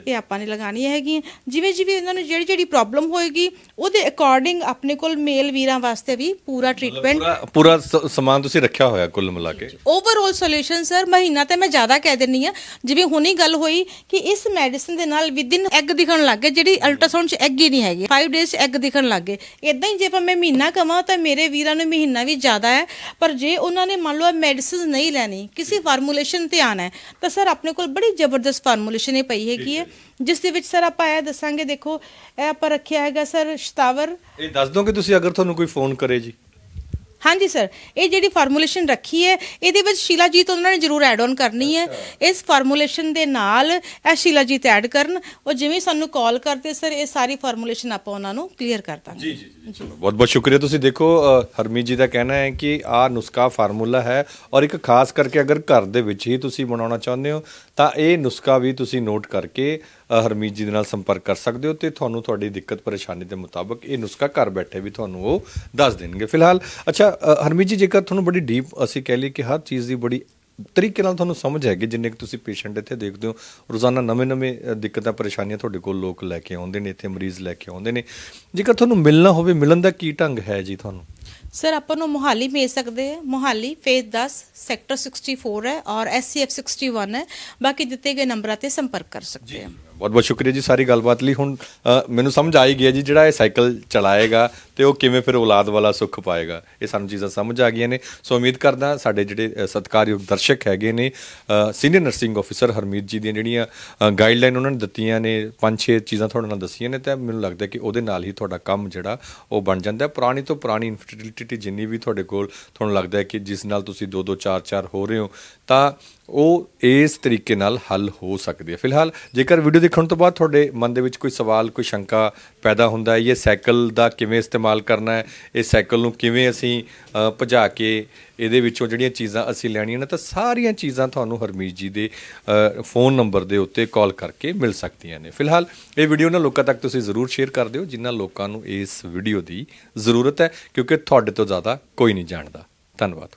ਇਹ ਆਪਾਂ ਨੇ ਲਗਾਉਣੀ ਹੈਗੀ ਜਿਵੇਂ ਜਿਵੇਂ ਇਹਨਾਂ ਨੂੰ ਜਿਹੜੀ ਜਿਹੜੀ ਪ੍ਰੋਬਲਮ ਹੋਏਗੀ ਉਹਦੇ ਅਕੋਰਡਿੰਗ ਆਪਣੇ ਕੋਲ ਮੇਲ ਵੀਰਾਂ ਵਾਸਤੇ ਵੀ ਪੂਰਾ ਟ੍ਰੀਟਮੈਂਟ ਪੂਰਾ ਸਮਾਨ ਤੁਸੀਂ ਰੱਖਿਆ ਹੋਇਆ ਕੁੱਲ ਮਿਲਾ ਕੇ। ਓਵਰਆਲ ਸੋਲੂਸ਼ਨ ਸਰ ਮਹੀਨਾ ਤੇ ਮੈਂ ਜ਼ਿਆਦਾ ਕਹਿ ਦਿੰਨੀ ਆ। ਜਿਵੇਂ ਹੁਣੀ ਗੱਲ ਹੋਈ ਕਿ ਇਸ ਮੈਡੀਸਿਨ ਦੇ ਨਾਲ ਵਿਦਿਨ ਐਗ ਦਿਖਣ ਲੱਗ ਗਏ, ਜਿਹੜੀ ਅਲਟਰਾਸਾਊਂਡ ਚ ਐਗ ਹੀ ਨਹੀਂ ਹੈਗੀ। 5 ਡੇਜ਼ ਚ ਐਗ ਦਿਖਣ ਲੱਗ ਗਏ। ਇਦਾਂ ਹੀ ਜੇ ਆਪਾਂ ਮੈਂ ਮਹੀਨਾ ਕਵਾਂ ਤਾਂ ਮੇਰੇ ਵੀਰਾਂ ਨੂੰ ਮਹੀਨਾ ਵੀ ਜ਼ਿਆਦਾ ਹੈ, ਪਰ ਜੇ ਉਹਨਾਂ ਨੇ ਮੰਨ ਲਓ ਮੈਡੀਸਿਨ ਨਹੀਂ ਲੈਣੀ, ਕਿਸੇ ਫਾਰਮੂਲੇਸ਼ਨ ਤੇ ਆਣਾ ਤਾਂ ਸਰ ਆਪਣੇ ਕੋਲ ਬੜੀ ਜ਼ਬਰਦਸਤ ਫਾਰਮੂਲੇਸ਼ਨ ਇਹ ਪਈ ਹੈਗੀ ਹੈ, ਜਿਸ ਦੇ ਵਿੱਚ ਸਰ ਆਪਾਂ ਇਹ ਦੱਸਾਂਗੇ, ਦੇਖੋ, ਇਹ ਆਪਾਂ ਰੱਖਿਆ ਹੈਗਾ ਸਰ ਸ਼ਤਾਵਰ ਇਹ ਦੱਸ ਦੋਗੇ ਤੁਸੀਂ ਅਗਰ ਤੁਹਾਨੂੰ ਕੋਈ ਫੋਨ ਕਰੇ ਜੀ। ਹਾਂਜੀ ਸਰ ਇਹ ਜਿਹੜੀ ਫਾਰਮੂਲੇਸ਼ਨ ਰੱਖੀ ਹੈ ਇਹਦੇ ਵਿੱਚ ਸ਼ਿਲਾਜੀਤ ਉਹਨਾਂ ਨੇ ਜ਼ਰੂਰ ਐਡ ਆਨ ਕਰਨੀ ਹੈ। ਇਸ ਫਾਰਮੂਲੇਸ਼ਨ ਦੇ ਨਾਲ ਇਹ ਸ਼ਿਲਾਜੀਤ ਐਡ ਕਰਨ। ਉਹ ਜਿਵੇਂ ਸਾਨੂੰ ਕਾਲ ਕਰਦੇ ਸਰ ਇਹ ਸਾਰੀ ਫਾਰਮੂਲੇਸ਼ਨ ਆਪਾਂ ਉਹਨਾਂ ਨੂੰ ਕਲੀਅਰ ਕਰ ਦਾਂਗੇ। ਜੀ ਜੀ ਜੀ ਚਲੋ ਬਹੁਤ ਬਹੁਤ ਸ਼ੁਕਰੀਆ। ਤੁਸੀਂ ਦੇਖੋ ਹਰਮੀਤ ਜੀ ਦਾ ਕਹਿਣਾ ਹੈ ਕਿ ਆਹ ਨੁਸਖਾ ਫਾਰਮੂਲਾ ਹੈ ਔਰ ਇੱਕ ਖਾਸ ਕਰਕੇ ਅਗਰ ਘਰ ਦੇ ਵਿੱਚ ਹੀ ਤੁਸੀਂ ਬਣਾਉਣਾ ਚਾਹੁੰਦੇ ਹੋ ਤਾਂ ਇਹ ਨੁਸਖਾ ਵੀ ਤੁਸੀਂ ਨੋਟ ਕਰਕੇ ਹਰਮੀਤ ਜੀ ਦੇ ਨਾਲ ਸੰਪਰਕ ਕਰ ਸਕਦੇ ਹੋ ਤੇ ਤੁਹਾਨੂੰ ਤੁਹਾਡੀ ਦਿੱਕਤ ਪਰੇਸ਼ਾਨੀ ਦੇ ਮੁਤਾਬਕ ਇਹ ਨੁਸਖਾ ਘਰ ਬੈਠੇ ਵੀ ਤੁਹਾਨੂੰ ਉਹ ਦੱਸ ਦੇਣਗੇ ਫਿਲਹਾਲ। ਅੱਛਾ ਹਰਮੀਤ ਜੀ ਜੇਕਰ ਤੁਹਾਨੂੰ ਬੜੀ ਡੀਪ ਅਸੀਂ ਕਹਿ ਲਈ ਕਿ ਹਰ ਚੀਜ਼ ਦੀ ਬੜੀ ਤਰੀਕੇ ਨਾਲ ਤੁਹਾਨੂੰ ਸਮਝ ਹੈਗੀ ਜਿੰਨੇ ਕਿ ਤੁਸੀਂ ਪੇਸ਼ੈਂਟ ਇੱਥੇ ਦੇਖਦੇ ਹੋ ਰੋਜ਼ਾਨਾ ਨਵੇਂ-ਨਵੇਂ ਦਿੱਕਤਾਂ ਪਰੇਸ਼ਾਨੀਆਂ ਤੁਹਾਡੇ ਕੋਲ ਲੋਕ ਲੈ ਕੇ ਆਉਂਦੇ ਨੇ ਇੱਥੇ ਮਰੀਜ਼ ਲੈ ਕੇ ਆਉਂਦੇ ਨੇ। ਜੇਕਰ ਤੁਹਾਨੂੰ ਮਿਲਣਾ ਹੋਵੇ ਮਿਲਣ ਦਾ ਕੀ ਢੰਗ ਹੈ ਜੀ ਤੁਹਾਨੂੰ? ਸਰ ਆਪਾਂ ਨੂੰ ਮੋਹਾਲੀ ਮਿਲ ਸਕਦੇ ਹੈ। ਮੋਹਾਲੀ ਫੇਜ਼ 10 ਸੈਕਟਰ 64 ਹੈ ਔਰ ਐਸਸੀਐਫ 61 ਹੈ। ਬਾਕੀ ਦਿੱਤੇ ਗਏ ਨੰਬਰਾਂ ਤੇ ਸੰਪਰਕ ਕਰ ਸਕਦੇ ਹਾਂ। ਬਹੁਤ ਬਹੁਤ ਸ਼ੁਕਰੀਆ ਜੀ ਸਾਰੀ ਗੱਲਬਾਤ ਲਈ। ਹੁਣ ਅ, ਮੈਨੂੰ ਸਮਝ ਆ ਹੀ ਗਿਆ ਜੀ ਜਿਹੜਾ ਇਹ ਸਾਈਕਲ ਚਲਾਏਗਾ ਤੇ ਉਹ ਕਿਵੇਂ ਫਿਰ ਔਲਾਦ ਵਾਲਾ ਸੁੱਖ ਪਾਏਗਾ। ਇਹ ਸਾਨੂੰ ਚੀਜ਼ਾਂ ਸਮਝ ਆ ਗਈਆਂ ਨੇ। ਸੋ ਉਮੀਦ ਕਰਦਾ ਸਾਡੇ ਜਿਹੜੇ ਅ, ਸਤਿਕਾਰਯੋਗ ਦਰਸ਼ਕ ਹੈਗੇ ਨੇ ਸੀਨੀਅਰ ਨਰਸਿੰਗ ਆਫੀਸਰ ਹਰਮੀਤ ਜੀ ਦੀਆਂ ਜਿਹੜੀਆਂ ਗਾਈਡਲਾਈਨ ਉਹਨਾਂ ਨੇ ਦਿੱਤੀਆਂ ਨੇ ਪੰਜ ਛੇ ਚੀਜ਼ਾਂ ਤੁਹਾਡੇ ਨਾਲ ਦੱਸੀਆਂ ਨੇ ਤਾਂ ਮੈਨੂੰ ਲੱਗਦਾ ਕਿ ਉਹਦੇ ਨਾਲ ਹੀ ਤੁਹਾਡਾ ਕੰਮ ਜਿਹੜਾ ਉਹ ਬਣ ਜਾਂਦਾ। ਹੈ ਪੁਰਾਣੀ ਤੋਂ ਪੁਰਾਣੀ ਇਨਫਰਟੀਲਿਟੀ ਜਿੰਨੀ ਵੀ ਤੁਹਾਡੇ ਕੋਲ ਤੁਹਾਨੂੰ ਲੱਗਦਾ ਹੈ ਕਿ ਜਿਸ ਨਾਲ ਤੁਸੀਂ 2 2 4 4 ਹੋ ਰਹੇ ਹੋ ਤਾਂ ਉਹ ਇਸ ਤਰੀਕੇ ਨਾਲ ਹੱਲ ਹੋ ਸਕਦੀ ਹੈ। ਫਿਲਹਾਲ ਜੇਕਰ ਵੀਡੀਓ ਦੇਖਣ ਤੋਂ ਬਾਅਦ ਤੁਹਾਡੇ ਮਨ ਦੇ ਵਿੱਚ ਕੋਈ ਸਵਾਲ, ਕੋਈ ਸ਼ੰਕਾ ਪੈਦਾ ਹੁੰਦਾ ਹੈ, ਇਹ ਸਾਈਕਲ ਦਾ ਕਿਵੇਂ ਇਸਤੇਮਾਲ ਕਰਨਾ ਹੈ, ਇਹ ਸਾਈਕਲ ਨੂੰ ਕਿਵੇਂ ਅਸੀਂ ਭਜਾ ਕੇ ਇਹਦੇ ਵਿੱਚੋਂ ਜਿਹੜੀਆਂ ਚੀਜ਼ਾਂ ਅਸੀਂ ਲੈਣੀਆਂ ਨੇ, ਤਾਂ ਸਾਰੀਆਂ ਚੀਜ਼ਾਂ ਤੁਹਾਨੂੰ ਹਰਮੀਤ ਜੀ ਦੇ ਫੋਨ ਨੰਬਰ ਦੇ ਉੱਤੇ ਕਾਲ ਕਰਕੇ ਮਿਲ ਸਕਦੀਆਂ ਨੇ। ਫਿਲਹਾਲ ਇਹ ਵੀਡੀਓ ਨਾ ਲੋਕਾਂ ਤੱਕ ਤੁਸੀਂ ਜ਼ਰੂਰ ਸ਼ੇਅਰ ਕਰ ਦਿਓ, ਜਿਨ੍ਹਾਂ ਲੋਕਾਂ ਨੂੰ ਇਸ ਵੀਡੀਓ ਦੀ ਜ਼ਰੂਰਤ ਹੈ, ਕਿਉਂਕਿ ਤੁਹਾਡੇ ਤੋਂ ਜ਼ਿਆਦਾ ਕੋਈ ਨਹੀਂ ਜਾਣਦਾ। ਧੰਨਵਾਦ।